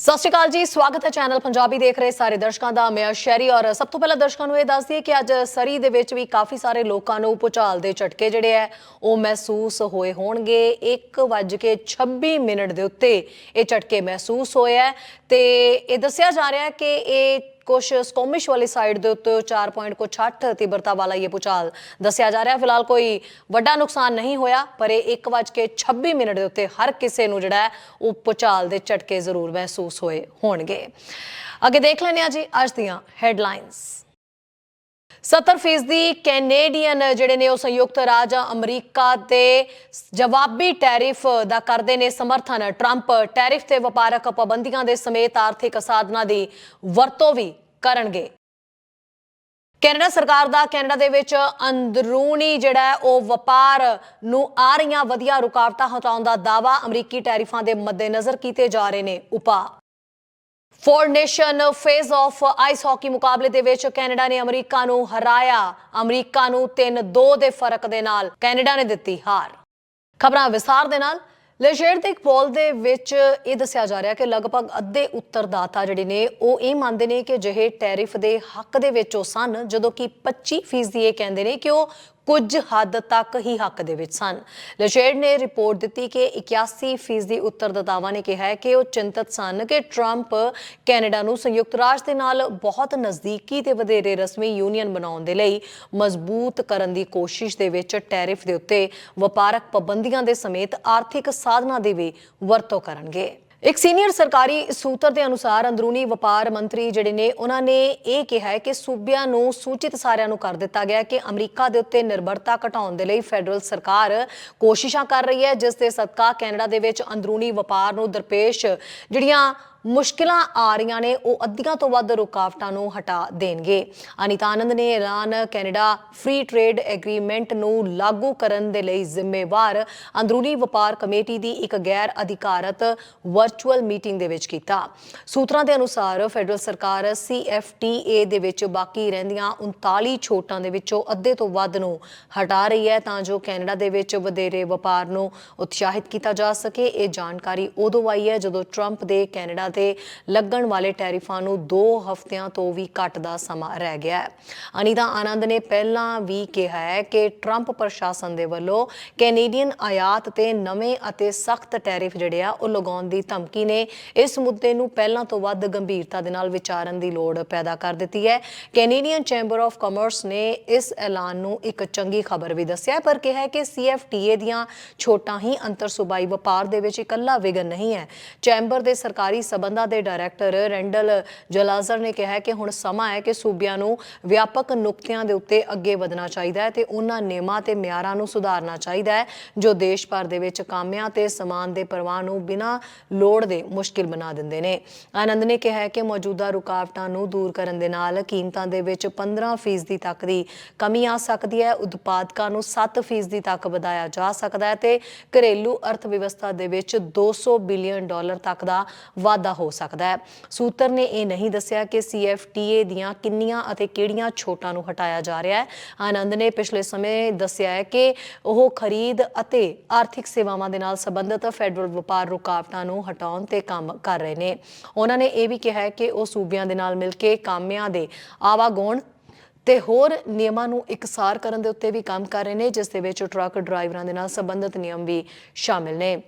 ਸਤਿ ਸ਼੍ਰੀ ਅਕਾਲ ਜੀ, ਸਵਾਗਤ ਹੈ ਚੈਨਲ ਪੰਜਾਬੀ, ਦੇਖ ਰਹੇ ਸਾਰੇ ਦਰਸ਼ਕਾਂ ਦਾ, ਮੈਂ ਸ਼ੈਰੀ ਔਰ ਸਭ ਤੋਂ ਪਹਿਲਾਂ ਦਰਸ਼ਕਾਂ ਨੂੰ ਇਹ ਦੱਸ ਦਈਏ ਕਿ ਅੱਜ ਸਰੀ ਦੇ ਵਿੱਚ ਵੀ ਕਾਫੀ ਸਾਰੇ ਲੋਕਾਂ ਨੂੰ ਭੁਚਾਲ ਦੇ ਝਟਕੇ ਜਿਹੜੇ ਹੈ, ਉਹ ਮਹਿਸੂਸ ਹੋਏ ਹੋਣਗੇ। 1:26 ਮਿੰਟ ਦੇ ਉੱਤੇ ਇਹ ਝਟਕੇ ਮਹਿਸੂਸ ਹੋਏ ਹੈ ਤੇ ਇਹ ਦੱਸਿਆ ਜਾ ਰਿਹਾ ਕਿ ਇਹ ਕੁਝ ਸਕੋਮਿਸ਼ ਵਾਲੀ ਸਾਈਡ ਦੇ ਉੱਤੇ 4.68 ਤੀਬਰਤਾ ਵਾਲਾ ਇਹ ਭੁਚਾਲ ਦੱਸਿਆ ਜਾ ਰਿਹਾ। ਫਿਲਹਾਲ ਕੋਈ ਵੱਡਾ ਨੁਕਸਾਨ ਨਹੀਂ ਹੋਇਆ, ਪਰ ਇਹ 1:26 ਮਿੰਟ ਦੇ ਉੱਤੇ ਹਰ ਕਿਸੇ ਨੂੰ ਜਿਹੜਾ ਉਹ ਭੁਚਾਲ ਦੇ ਝਟਕੇ ਜ਼ਰੂਰ ਮਹਿਸੂਸ ਹੋਏ ਹੋਣਗੇ। ਅੱਗੇ ਦੇਖ ਲੈਂਦੇ ਹਾਂ ਜੀ ਅੱਜ ਦੀਆਂ ਹੈਡਲਾਈਨਸ 70% ਕੈਨੇਡੀਅਨ ਜਿਹੜੇ ਨੇ ਉਹ ਸੰਯੁਕਤ ਰਾਜ ਅਮਰੀਕਾ ਦੇ ਜਵਾਬੀ ਟੈਰਿਫ ਦਾ ਕਰਦੇ ਨੇ ਸਮਰਥਨ। ਟਰੰਪ ਟੈਰਿਫ ਤੇ ਵਪਾਰਕ ਪਾਬੰਦੀਆਂ ਦੇ ਸਮੇਤ ਆਰਥਿਕ ਸਾਧਨਾਂ ਦੀ ਵਰਤੋਂ ਵੀ ਕਰਨਗੇ। ਕੈਨੇਡਾ ਸਰਕਾਰ ਦਾ ਕੈਨੇਡਾ ਦੇ ਵਿੱਚ ਅੰਦਰੂਨੀ ਜਿਹੜਾ ਉਹ ਵਪਾਰ ਨੂੰ ਆ ਰਹੀਆਂ ਵਧੀਆ ਰੁਕਾਵਟਾਂ ਹਟਾਉਣ ਦਾ ਦਾਵਾ ਅਮਰੀਕੀ ਟੈਰਿਫਾਂ ਦੇ ਮੱਦੇਨਜ਼ਰ ਕੀਤੇ ਜਾ ਰਹੇ ਨੇ ਉਪਾਅ four nations face off ice hockey ਮੁਕਾਬਲੇ ਦੇ ਵਿੱਚ ਕੈਨੇਡਾ ਨੇ ਅਮਰੀਕਾ ਨੂੰ ਹਰਾਇਆ। ਅਮਰੀਕਾ ਨੂੰ 3-2 ਦੇ ਫ਼ਰਕ ਦੇ ਨਾਲ ਕੈਨੇਡਾ ਨੇ ਦਿੱਤੀ ਹਾਰ। ਖਬਰਾਂ ਵਿਸਾਰ ਦੇ ਨਾਲ ਲੇਜਰ ਦੇ ਇੱਕ ਪੋਲ ਦੇ ਵਿੱਚ ਇਹ ਦੱਸਿਆ ਜਾ ਰਿਹਾ ਕਿ ਲਗਭਗ ਅੱਧੇ ਉੱਤਰਦਾਤਾ ਜਿਹੜੇ ਨੇ, ਉਹ ਇਹ ਮੰਨਦੇ ਨੇ ਕਿ ਜਿਹੇ ਟੈਰਿਫ ਦੇ ਹੱਕ ਦੇ ਵਿੱਚ ਉਹ ਸਨ, ਜਦੋਂ ਕਿ 25% ਇਹ ਕਹਿੰਦੇ ਨੇ ਕਿ ਉਹ ਕੁਝ ਹੱਦ ਤੱਕ ਹੀ ਹੱਕ ਦੇ ਵਿੱਚ ਸਨ। ਲੇਜਰ ਨੇ ਰਿਪੋਰਟ ਦਿੱਤੀ ਕਿ 81% ਦੀ ਉੱਤਰਦਾਤਾਵਾਂ ਨੇ ਕਿਹਾ ਹੈ ਕਿ ਉਹ ਚਿੰਤਤ ਸਨ ਕਿ ਟਰੰਪ ਕੈਨੇਡਾ ਨੂੰ ਸੰਯੁਕਤ ਰਾਜ ਦੇ ਨਾਲ ਬਹੁਤ ਨਜ਼ਦੀਕੀ ਤੇ ਵਧੇਰੇ ਰਸਮੀ ਯੂਨੀਅਨ ਬਣਾਉਣ ਦੇ ਲਈ ਮਜ਼ਬੂਤ ਕਰਨ ਦੀ ਕੋਸ਼ਿਸ਼ ਦੇ ਵਿੱਚ ਟੈਰਿਫ ਦੇ ਉੱਤੇ ਵਪਾਰਕ ਪਾਬੰਦੀਆਂ ਦੇ ਸਮੇਤ ਆਰਥਿਕ ਸਾਧਨਾਂ ਦੀ ਵੀ ਵਰਤੋਂ ਕਰਨਗੇ। ਇੱਕ ਸੀਨੀਅਰ ਸਰਕਾਰੀ ਸੂਤਰ ਦੇ ਅਨੁਸਾਰ ਅੰਦਰੂਨੀ ਵਪਾਰ ਮੰਤਰੀ ਜਿਹੜੇ ਨੇ, ਉਹਨਾਂ ਨੇ ਇਹ ਕਿਹਾ ਹੈ ਕਿ ਸੂਬਿਆਂ ਨੂੰ ਸੂਚਿਤ ਸਾਰਿਆਂ ਨੂੰ ਕਰ ਦਿੱਤਾ ਗਿਆ ਕਿ ਅਮਰੀਕਾ ਦੇ ਉੱਤੇ ਨਿਰਭਰਤਾ ਘਟਾਉਣ ਦੇ ਲਈ ਫੈਡਰਲ ਸਰਕਾਰ ਕੋਸ਼ਿਸ਼ਾਂ ਕਰ ਰਹੀ ਹੈ, ਜਿਸ ਦੇ ਸਦਕਾ ਕੈਨੇਡਾ ਦੇ ਵਿੱਚ ਅੰਦਰੂਨੀ ਵਪਾਰ ਨੂੰ ਦਰਪੇਸ਼ ਜਿਹੜੀਆਂ ਮੁਸ਼ਕਿਲਾਂ ਆ ਰਹੀਆਂ ਨੇ, ਉਹ ਅੱਧੀਆਂ ਤੋਂ ਵੱਧ ਰੁਕਾਵਟਾਂ ਨੂੰ ਹਟਾ ਦੇਣਗੇ। ਅਨੀਤਾ ਆਨੰਦ ਨੇ ਐਲਾਨ ਕੈਨੇਡਾ ਫ੍ਰੀ ਟ੍ਰੇਡ ਐਗਰੀਮੈਂਟ ਨੂੰ ਲਾਗੂ ਕਰਨ ਦੇ ਲਈ ਜ਼ਿੰਮੇਵਾਰ ਅੰਦਰੂਨੀ ਵਪਾਰ ਕਮੇਟੀ ਦੀ ਇੱਕ ਗੈਰ ਅਧਿਕਾਰਤ ਵਰਚੁਅਲ ਮੀਟਿੰਗ ਦੇ ਵਿੱਚ ਕੀਤਾ। ਸੂਤਰਾਂ ਦੇ ਅਨੁਸਾਰ ਫੈਡਰਲ ਸਰਕਾਰ CFTA ਦੇ ਵਿੱਚ ਬਾਕੀ ਰਹਿੰਦੀਆਂ 39 ਛੋਟਾਂ ਦੇ ਵਿੱਚੋਂ ਅੱਧੇ ਤੋਂ ਵੱਧ ਨੂੰ ਹਟਾ ਰਹੀ ਹੈ, ਤਾਂ ਜੋ ਕੈਨੇਡਾ ਦੇ ਵਿੱਚ ਵਧੇਰੇ ਵਪਾਰ ਨੂੰ ਉਤਸ਼ਾਹਿਤ ਕੀਤਾ ਜਾ ਸਕੇ। ਇਹ ਜਾਣਕਾਰੀ ਉਦੋਂ ਆਈ ਹੈ ਜਦੋਂ ਟਰੰਪ ਦੇ ਕੈਨੇਡਾ ਤੇ ਲੱਗਣ ਵਾਲੇ ਟੈਰਿਫਾਂ ਨੂੰ 2 ਹਫ਼ਤਿਆਂ ਤੋਂ ਵੀ ਘੱਟ ਦਾ ਸਮਾਂ ਰਹਿ ਗਿਆ ਹੈ। ਅਨੀਤਾ ਆਨੰਦ ਨੇ ਪਹਿਲਾਂ ਵੀ ਕਿਹਾ ਹੈ ਕਿ ਟਰੰਪ ਪ੍ਰਸ਼ਾਸਨ ਦੇ ਵੱਲੋਂ ਕੈਨੇਡੀਅਨ ਆਯਾਤ ਤੇ ਨਵੇਂ ਅਤੇ ਸਖਤ ਟੈਰਿਫ ਜਿਹੜੇ ਆ, ਉਹ ਲਗਾਉਣ ਦੀ ਧਮਕੀ ਨੇ, ਇਸ ਮੁੱਦੇ ਨੂੰ ਪਹਿਲਾਂ ਤੋਂ ਵੱਧ ਗੰਭੀਰਤਾ ਦੇ ਨਾਲ ਵਿਚਾਰਨ ਦੀ ਲੋੜ ਪੈਦਾ ਕਰ ਦਿੱਤੀ ਹੈ। ਕੈਨੇਡੀਅਨ ਚੈਂਬਰ ਆਫ ਕਾਮਰਸ ਨੇ ਇਸ ਐਲਾਨ ਨੂੰ ਇੱਕ ਚੰਗੀ ਖਬਰ ਵੀ ਦੱਸਿਆ ਪਰ ਕਿਹਾ ਹੈ ਕਿ CFTA ਦੀਆਂ ਛੋਟਾਂ ਹੀ ਅੰਤਰ ਸੂਬਾਈ ਵਪਾਰ ਦੇ ਵਿੱਚ ਇਕੱਲਾ ਵਿਗਨ ਨਹੀਂ ਹੈ। ਚੈਂਬਰ ਦੇ ਸਰਕਾਰੀ ਸਬੰਧਾਂ ਦੇ ਡਾਇਰੈਕਟਰ ਰੈਂਡਲ ਜਲਾਜ਼ਰ ਨੇ ਕਿਹਾ ਕਿ ਹੁਣ ਸਮਾਂ ਹੈ ਕਿ ਸੂਬਿਆਂ ਨੂੰ ਵਿਆਪਕ ਨੁਕਤਿਆਂ ਦੇ ਉੱਤੇ ਅੱਗੇ ਵਧਣਾ ਚਾਹੀਦਾ ਹੈ ਤੇ ਉਹਨਾਂ ਨਿਯਮਾਂ ਤੇ ਮਿਆਰਾਂ ਨੂੰ ਸੁਧਾਰਨਾ ਚਾਹੀਦਾ ਹੈ, ਜੋ ਦੇਸ਼ ਭਰ ਦੇ ਵਿੱਚ ਕਾਮਿਆਂ ਤੇ ਸਮਾਨ ਦੇ ਪ੍ਰਵਾਹ ਨੂੰ ਬਿਨਾਂ ਲੋੜ ਦੇ ਮੁਸ਼ਕਿਲ ਬਣਾ ਦਿੰਦੇ ਨੇ। ਆਨੰਦ ਨੇ ਕਿਹਾ ਕਿ ਮੌਜੂਦਾ ਰੁਕਾਵਟਾਂ ਨੂੰ ਦੂਰ ਕਰਨ ਦੇ ਨਾਲ ਕੀਮਤਾਂ ਦੇ ਵਿੱਚ 15% ਤੱਕ ਦੀ ਕਮੀ ਆ ਸਕਦੀ ਹੈ, ਉਤਪਾਦਕਾਂ ਨੂੰ 7% ਤੱਕ ਵਧਾਇਆ ਜਾ ਸਕਦਾ ਹੈ ਤੇ ਘਰੇਲੂ ਅਰਥ ਵਿਵਸਥਾ ਦੇ ਵਿੱਚ 200 ਬਿਲੀਅਨ ਡਾਲਰ ਤੱਕ ਦਾ ਵਾਧਾ ਹੋ ਸਕਦਾ ਹੈ। ਸੂਤਰ ਨੇ ਇਹ ਨਹੀਂ ਦੱਸਿਆ ਕਿ CFTA ਦੀਆਂ ਕਿੰਨੀਆਂ ਅਤੇ ਕਿਹੜੀਆਂ ਛੋਟਾਂ ਨੂੰ ਹਟਾਇਆ ਜਾ ਰਿਹਾ ਹੈ। ਆਨੰਦ ਨੇ ਪਿਛਲੇ ਸਮੇਂ ਦੱਸਿਆ ਹੈ ਕਿ ਉਹ ਖਰੀਦ ਅਤੇ ਆਰਥਿਕ ਸੇਵਾਵਾਂ ਦੇ ਨਾਲ ਸੰਬੰਧਿਤ ਫੈਡਰਲ ਵਪਾਰ ਰੁਕਾਵਟਾਂ ਨੂੰ ਹਟਾਉਣ ਤੇ ਕੰਮ ਕਰ ਰਹੇ ਨੇ। ਉਹਨਾਂ ਨੇ ਇਹ ਵੀ ਕਿਹਾ ਹੈ ਕਿ ਉਹ ਸੂਬਿਆਂ ਦੇ ਨਾਲ ਮਿਲ ਕੇ ਕਾਮਿਆਂ ਦੇ ਆਵਾਗੁਣ ਤੇ ਹੋਰ ਨਿਯਮਾਂ ਨੂੰ ਇਕਸਾਰ ਕਰਨ ਦੇ ਉੱਤੇ ਵੀ ਕੰਮ ਕਰ ਰਹੇ ਨੇ, ਜਿਸ ਦੇ ਵਿੱਚ ਟਰੱਕ ਡਰਾਈਵਰਾਂ ਦੇ ਨਾਲ ਸੰਬੰਧਿਤ ਨਿਯਮ ਵੀ ਸ਼ਾਮਿਲ ਨੇ।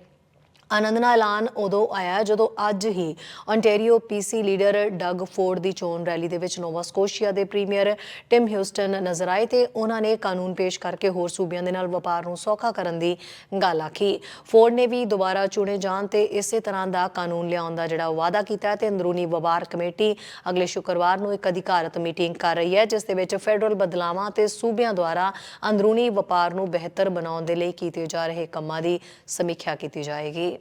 ਆਨੰਦ ਨਾਲ ਐਲਾਨ ਉਦੋਂ ਆਇਆ ਜਦੋਂ ਅੱਜ ਹੀ ontario PC leader Doug Ford ਦੀ ਚੋਣ ਰੈਲੀ ਦੇ ਵਿੱਚ ਨੋਵਾ ਸਕੋਸ਼ੀਆ ਦੇ ਪ੍ਰੀਮੀਅਰ ਟਿਮ ਹਿਊਸਟਨ ਨਜ਼ਰ ਆਏ ਤੇ ਉਹਨਾਂ ਨੇ ਕਾਨੂੰਨ ਪੇਸ਼ ਕਰਕੇ ਹੋਰ ਸੂਬਿਆਂ ਦੇ ਨਾਲ ਵਪਾਰ ਨੂੰ ਸੌਖਾ ਕਰਨ ਦੀ ਗੱਲ ਆਖੀ। ਫੋਰਡ ਨੇ ਵੀ ਦੁਬਾਰਾ ਚੁਣੇ ਜਾਣ ਤੇ ਇਸੇ ਤਰ੍ਹਾਂ ਦਾ ਕਾਨੂੰਨ ਲਿਆਉਣ ਦਾ ਜਿਹੜਾ ਵਾਅਦਾ ਕੀਤਾ ਹੈ ਤੇ ਅੰਦਰੂਨੀ ਵਪਾਰ ਕਮੇਟੀ ਅਗਲੇ ਸ਼ੁੱਕਰਵਾਰ ਨੂੰ ਇੱਕ ਅਧਿਕਾਰਤ ਮੀਟਿੰਗ ਕਰ ਰਹੀ ਹੈ, ਜਿਸ ਦੇ ਵਿੱਚ ਫੈਡਰਲ ਬਦਲਾਵਾਂ ਤੇ ਸੂਬਿਆਂ ਦੁਆਰਾ ਅੰਦਰੂਨੀ ਵਪਾਰ ਨੂੰ ਬਿਹਤਰ ਬਣਾਉਣ ਦੇ ਲਈ ਕੀਤੇ ਜਾ ਰਹੇ ਕੰਮਾਂ ਦੀ ਸਮੀਖਿਆ ਕੀਤੀ ਜਾਏਗੀ।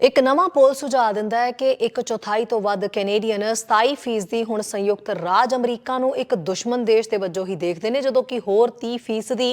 ਇੱਕ ਨਵਾਂ ਪੋਲ ਸੁਝਾਅ ਦਿੰਦਾ ਹੈ ਕਿ ਇੱਕ ਚੌਥਾਈ ਤੋਂ ਵੱਧ ਕੈਨੇਡੀਅਨ 27% ਹੁਣ ਸੰਯੁਕਤ ਰਾਜ ਅਮਰੀਕਾ ਨੂੰ ਇੱਕ ਦੁਸ਼ਮਣ ਦੇਸ਼ ਦੇ ਵਜੋਂ ਹੀ ਦੇਖਦੇ ਨੇ, ਜਦੋਂ ਕਿ ਹੋਰ 30%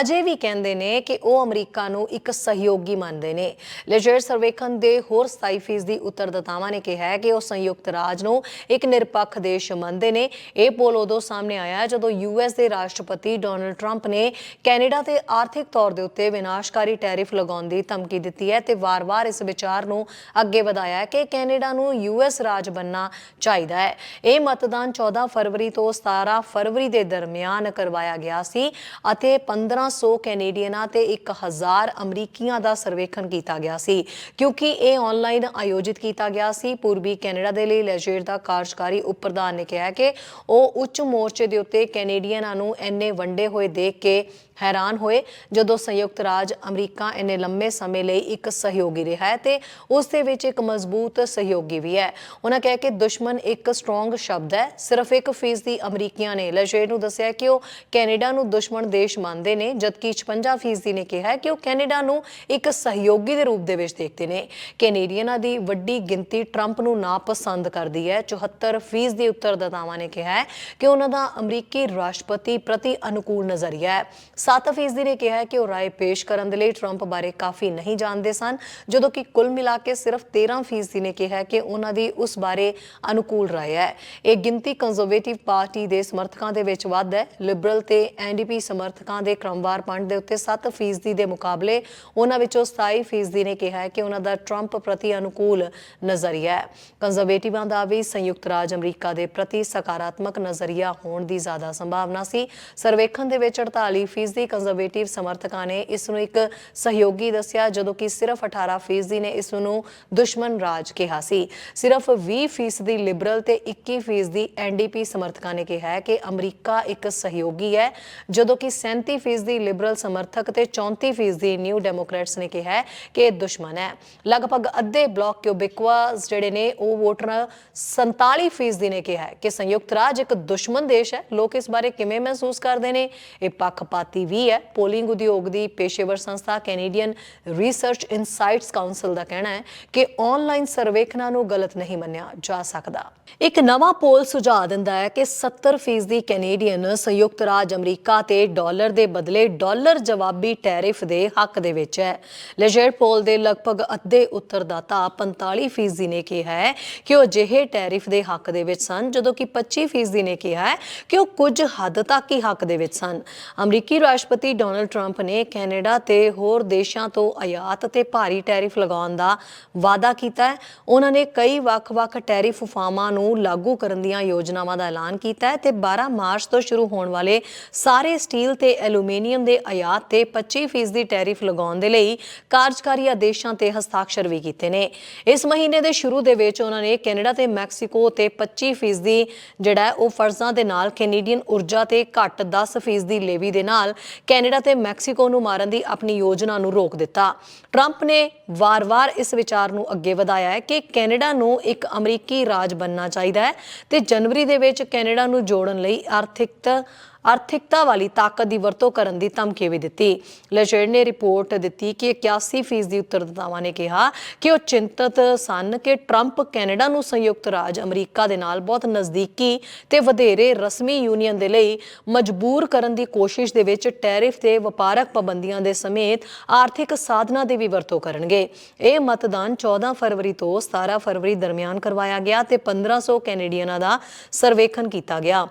ਅਜੇ ਵੀ ਕਹਿੰਦੇ ਨੇ ਕਿ ਉਹ ਅਮਰੀਕਾ ਨੂੰ ਇੱਕ ਸਹਿਯੋਗੀ ਮੰਨਦੇ ਨੇ। ਲੈਜਰ ਸਰਵੇਖਣ ਦੇ ਹੋਰ 27% ਉੱਤਰਦਾਤਾਵਾਂ ਨੇ ਕਿਹਾ ਹੈ ਕਿ ਉਹ ਸੰਯੁਕਤ ਰਾਜ ਨੂੰ ਇੱਕ ਨਿਰਪੱਖ ਦੇਸ਼ ਮੰਨਦੇ ਨੇ। ਇਹ ਪੋਲ ਉਦੋਂ ਸਾਹਮਣੇ ਆਇਆ ਹੈ ਜਦੋਂ ਯੂਐਸ ਦੇ ਰਾਸ਼ਟਰਪਤੀ ਡੋਨਲਡ ਟਰੰਪ ਨੇ ਕੈਨੇਡਾ ਤੇ ਆਰਥਿਕ ਤੌਰ ਦੇ ਉੱਤੇ ਵਿਨਾਸ਼ਕਾਰੀ ਟੈਰਿਫ ਲਗਾਉਣ ਦੀ ਧਮਕੀ ਦਿੱਤੀ ਹੈ ਤੇ ਵਾਰ-ਵਾਰ ਇਸ ਵਿਚਾਰ ਨੂੰ ਅੱਗੇ ਵਧਾਇਆ ਹੈ ਕਿ ਕੈਨੇਡਾ ਨੂੰ ਯੂਐਸ ਰਾਜ ਬੰਨਣਾ ਚਾਹੀਦਾ ਹੈ। ਇਹ ਮਤਦਾਨ 14 ਫਰਵਰੀ ਤੋਂ 17 ਫਰਵਰੀ ਦੇ ਦਰਮਿਆਨ ਕਰਵਾਇਆ ਗਿਆ ਸੀ ਅਤੇ 1500 ਕੈਨੇਡੀਅਨਾਂ ਤੇ 1000 ਅਮਰੀਕੀਆਂ ਦਾ ਸਰਵੇਖਣ ਕੀਤਾ ਗਿਆ ਸੀ। ਕਿਉਂਕਿ ਇਹ ਆਨਲਾਈਨ ਆਯੋਜਿਤ ਕੀਤਾ ਗਿਆ ਸੀ। ਪੂਰਬੀ ਕੈਨੇਡਾ ਦੇ ਲਈ ਲੈਜਰ ਦਾ ਕਾਰਜਕਾਰੀ ਉਪ ਪ੍ਰਧਾਨ ਨੇ ਕਿਹਾ ਕਿ ਉਹ ਉੱਚ ਮੋਰਚੇ ਦੇ ਉੱਤੇ ਕੈਨੇਡੀਅਨਾਂ ਨੂੰ ਇੰਨੇ ਵੰਡੇ ਹੋਏ ਦੇਖ ਕੇ ਹੈਰਾਨ ਹੋਏ ਜਦੋਂ ਸੰਯੁਕਤ ਰਾਜ ਅਮਰੀਕਾ ਇੰਨੇ ਲੰਮੇ ਸਮੇਂ ਲਈ ਇੱਕ ਸਹਿਯੋਗੀ ਰਿਹਾ ਹੈ ਤੇ ਉਸ ਦੇ ਵਿੱਚ ਇੱਕ ਮਜ਼ਬੂਤ ਸਹਿਯੋਗੀ ਵੀ ਹੈ। ਉਹਨਾਂ ਕਿਹਾ ਕਿ ਦੁਸ਼ਮਣ ਇੱਕ ਸਟਰੋਂਗ ਸ਼ਬਦ ਹੈ। ਸਿਰਫ 1% ਅਮਰੀਕੀਆਂ ਨੇ ਲਜੇ ਨੂੰ ਦੱਸਿਆ ਕਿ ਉਹ ਕੈਨੇਡਾ ਨੂੰ ਦੁਸ਼ਮਣ ਦੇਸ਼ ਮੰਨਦੇ ਨੇ, ਜਦਕਿ 56% ਨੇ ਕਿਹਾ ਕਿ ਉਹ ਕੈਨੇਡਾ ਨੂੰ ਇੱਕ ਸਹਿਯੋਗੀ ਦੇ ਰੂਪ ਦੇ ਵਿੱਚ ਦੇਖਦੇ ਨੇ। ਕੈਨੇਡੀਅਨਾਂ ਦੀ ਵੱਡੀ ਗਿਣਤੀ ਟਰੰਪ ਨੂੰ ਨਾਪਸੰਦ ਕਰਦੀ ਹੈ। 74% ਦੇ ਉੱਤਰਦਾਤਾਵਾਂ ਨੇ ਕਿਹਾ ਹੈ ਕਿ ਉਹਨਾਂ ਦਾ ਅਮਰੀਕੀ ਰਾਸ਼ਟਰਪਤੀ ਪ੍ਰਤੀ ਅਨੁਕੂਲ ਨਜ਼ਰੀਆ ਹੈ। 7% ਨੇ ਕਿਹਾ ਹੈ ਕਿ ਉਹ رائے ਪੇਸ਼ ਕਰਨ ਦੇ ਲਈ ਟਰੰਪ ਬਾਰੇ ਕਾਫੀ ਨਹੀਂ ਜਾਣਦੇ ਸਨ ਜਦੋਂ ਕਿ ਕੁੱਲ ਮਿਲਾ ਕੇ ਸਿਰਫ 13% ਨੇ ਕਿਹਾ ਹੈ ਕਿ ਉਹਨਾਂ ਦੀ ਉਸ ਬਾਰੇ ਅਨੁਕੂਲ رائے ਹੈ ਇਹ ਗਿਣਤੀ ਕੰਜ਼ਰਵੇਟਿਵ ਪਾਰਟੀ ਦੇ ਸਮਰਥਕਾਂ ਦੇ ਵਿੱਚ ਵੱਧ ਹੈ ਲਿਬਰਲ ਤੇ ਐਨਡੀਪੀ ਸਮਰਥਕਾਂ ਦੇ ਕ੍ਰਮਵਾਰ ਪੰਡ ਦੇ ਉੱਤੇ 7% ਦੇ ਮੁਕਾਬਲੇ ਉਹਨਾਂ ਵਿੱਚੋਂ 27% ਨੇ ਕਿਹਾ ਹੈ ਕਿ ਉਹਨਾਂ ਦਾ ਟਰੰਪ ਪ੍ਰਤੀ ਅਨੁਕੂਲ ਨਜ਼ਰੀਆ ਹੈ ਕੰਜ਼ਰਵੇਟਿਵਾਂ ਦਾ ਵੀ ਸੰਯੁਕਤ ਰਾਜ ਅਮਰੀਕਾ ਦੇ ਪ੍ਰਤੀ ਸਕਾਰਾਤਮਕ ਨਜ਼ਰੀਆ ਹੋਣ ਦੀ ਜ਼ਿਆਦਾ ਸੰਭਾਵਨਾ ਸੀ ਸਰਵੇਖਣ ਦੇ ਵਿੱਚ 48% ਕੰਜ਼ਰਵੇਟਿਵ ਸਮਰਥਕਾਂ ਨੇ ਇਸ ਨੂੰ ਇੱਕ ਸਹਿਯੋਗੀ ਦੱਸਿਆ, ਜਦੋਂ ਕਿ ਸਿਰਫ 18% ਨੇ ਇਸ ਨੂੰ ਦੁਸ਼ਮਣ ਰਾਜ ਕਿਹਾ ਸੀ। ਸਿਰਫ 20% ਲਿਬਰਲ ਤੇ 21% ਐਨਡੀਪੀ ਸਮਰਥਕਾਂ ਨੇ ਕਿਹਾ ਕਿ ਅਮਰੀਕਾ ਇੱਕ ਸਹਿਯੋਗੀ ਹੈ। ਜਦੋਂ ਕਿ 37% ਲਿਬਰਲ ਸਮਰਥਕ ਤੇ 34% ਨਿਊ ਡੈਮੋਕ੍ਰੈਟਸ ਨੇ ਕਿਹਾ ਕਿ ਇਹ ਦੁਸ਼ਮਣ ਹੈ। ਲਗਭਗ ਅੱਧੇ ਬਲਾਕ ਕਿਊਬਿਕਵਾਸ ਜਿਹੜੇ ਨੇ, ਉਹ ਵੋਟਰ 47% ਨੇ ਕਿਹਾ ਕਿ ਸੰਯੁਕਤ ਰਾਜ ਇੱਕ ਦੁਸ਼ਮਣ ਦੇਸ਼ ਹੈ। ਲੋਕ ਇਸ ਬਾਰੇ ਕਿਵੇਂ ਮਹਿਸੂਸ ਕਰਦੇ ਨੇ? ਇਹ ਪੱਖਪਾਤੀ ਵੀ ਹੈ। ਪੋਲਿੰਗ ਉਦਯੋਗ ਦੀ ਪੇਸ਼ੇਵਰ ਸੰਸਥਾ ਕੈਨੇਡੀਅਨ ਰਿਸਰਚ ਇਨਸਾਈਟਸ ਕਾਉਂਸਲ ਦਾ ਕਹਿਣਾ ਹੈ ਕਿ ਆਨਲਾਈਨ ਸਰਵੇਖਣਾਂ ਨੂੰ ਗਲਤ ਨਹੀਂ ਮੰਨਿਆ ਜਾ ਸਕਦਾ। ਇੱਕ ਨਵਾਂ ਪੋਲ ਸੁਝਾਅ ਦਿੰਦਾ ਹੈ ਕਿ 70% ਦੀ ਕੈਨੇਡੀਅਨ ਸੰਯੁਕਤ ਰਾਜ ਅਮਰੀਕਾ ਤੇ ਡਾਲਰ ਦੇ ਬਦਲੇ ਡਾਲਰ ਜਵਾਬੀ ਟੈਰਿਫ ਦੇ ਹੱਕ ਦੇ ਵਿੱਚ ਹੈ। ਲੈਜਰ ਪੋਲ ਦੇ ਲਗਭਗ ਅੱਧੇ ਉੱਤਰਦਾਤਾ 45% ਨੇ ਕਿਹਾ ਹੈ ਕਿ ਉਹ ਅਜਿਹੇ ਟੈਰਿਫ ਦੇ ਹੱਕ ਦੇ ਵਿੱਚ ਸਨ, ਜਦੋਂ ਕਿ 25% ਨੇ ਕਿਹਾ ਹੈ ਕਿ ਉਹ ਕੁਝ ਹੱਦ ਤੱਕ ਹੀ ਹੱਕ ਦੇ ਵਿੱਚ ਸਨ। ਅਮਰੀਕੀ ਰਾਸ਼ਟਰਪਤੀ ਡੋਨਲਡ ਟਰੰਪ ਨੇ ਕੈਨੇਡਾ ਤੇ ਹੋਰ ਦੇਸ਼ਾਂ ਤੋਂ ਆਯਾਤ ਤੇ ਭਾਰੀ ਟੈਰਿਫ ਲਗਾਉਣ ਦਾ ਵਾਅਦਾ ਕੀਤਾ ਹੈ। ਉਹਨਾਂ ਨੇ ਕਈ ਵੱਖ-ਵੱਖ ਟੈਰਿਫ ਫਾਰਮਾਂ ਨੂੰ ਲਾਗੂ ਕਰਨ ਦੀਆਂ ਯੋਜਨਾਵਾਂ ਦਾ ਐਲਾਨ ਕੀਤਾ ਹੈ ਤੇ 12 ਮਾਰਚ ਤੋਂ ਸ਼ੁਰੂ ਹੋਣ ਵਾਲੇ ਸਾਰੇ ਸਟੀਲ ਤੇ ਐਲੂਮੀਨੀਅਮ ਦੇ ਆਯਾਤ ਤੇ 25% ਦੀ ਟੈਰਿਫ ਲਗਾਉਣ ਦੇ ਲਈ ਕਾਰਜਕਾਰੀ ਆਦੇਸ਼ਾਂ ਤੇ ਹਸਤਾਖਰ ਵੀ ਕੀਤੇ ਨੇ। ਇਸ ਮਹੀਨੇ ਦੇ ਸ਼ੁਰੂ ਦੇ ਵਿੱਚ ਉਹਨਾਂ ਨੇ ਕੈਨੇਡਾ ਤੇ ਮੈਕਸੀਕੋ ਤੇ 25% ਦੀ ਜਿਹੜਾ ਉਹ ਫਰਜ਼ਾਂ ਦੇ ਨਾਲ ਕੈਨੇਡੀਅਨ ਊਰਜਾ ਤੇ ਘੱਟ 10% ਦੀ ਲੇਵੀ ਦੇ ਨਾਲ ਕੈਨੇਡਾ ਤੇ ਮੈਕਸੀਕੋ ਨੂੰ ਮਾਰਨ ਦੀ ਆਪਣੀ ਯੋਜਨਾ ਨੂੰ ਰੋਕ ਦਿੱਤਾ। ਟਰੰਪ ਨੇ ਵਾਰ-ਵਾਰ ਇਸ ਵਿਚਾਰ ਨੂੰ ਅੱਗੇ ਵਧਾਇਆ ਹੈ ਕਿ ਕੈਨੇਡਾ ਨੂੰ ਇੱਕ ਅਮਰੀਕੀ ਰਾਜ ਬਣਨਾ ਚਾਹੀਦਾ ਹੈ ਤੇ ਜਨਵਰੀ ਦੇ ਵਿੱਚ ਕੈਨੇਡਾ ਨੂੰ ਜੋੜਨ ਲਈ ਆਰਥਿਕਤਾ ਆਰਥਿਕਤਾ ਵਾਲੀ ਤਾਕਤ ਦੀ ਵਰਤੋਂ ਕਰਨ ਦੀ ਧਮਕੀ ਵੀ ਦਿੱਤੀ। ਲੈਜਰ ਨੇ ਰਿਪੋਰਟ ਦਿੱਤੀ ਕਿ 81% ਦੀ ਉੱਤਰਦਾਤਾਵਾਂ ਨੇ ਕਿਹਾ ਕਿ ਉਹ ਚਿੰਤਤ ਸਨ ਕਿ ਟਰੰਪ ਕੈਨੇਡਾ ਨੂੰ ਸੰਯੁਕਤ ਰਾਜ ਅਮਰੀਕਾ ਦੇ ਨਾਲ ਬਹੁਤ ਨਜ਼ਦੀਕੀ ਤੇ ਵਧੇਰੇ ਰਸਮੀ ਯੂਨੀਅਨ ਦੇ ਲਈ ਮਜਬੂਰ ਕਰਨ ਦੀ ਕੋਸ਼ਿਸ਼ ਦੇ ਵਿੱਚ ਟੈਰਿਫ ਤੇ ਵਪਾਰਕ ਪਾਬੰਦੀਆਂ ਦੇ ਸਮੇਤ ਆਰਥਿਕ ਸਾਧਨਾਂ ਦੀ ਵੀ ਵਰਤੋਂ ਕਰਨਗੇ। ਇਹ ਮਤਦਾਨ 14 ਫਰਵਰੀ ਤੋਂ 17 ਫਰਵਰੀ ਦਰਮਿਆਨ ਕਰਵਾਇਆ ਗਿਆ ਤੇ 1500 ਕੈਨੇਡੀਅਨਾਂ ਦਾ ਸਰਵੇਖਣ ਕੀਤਾ ਗਿਆ,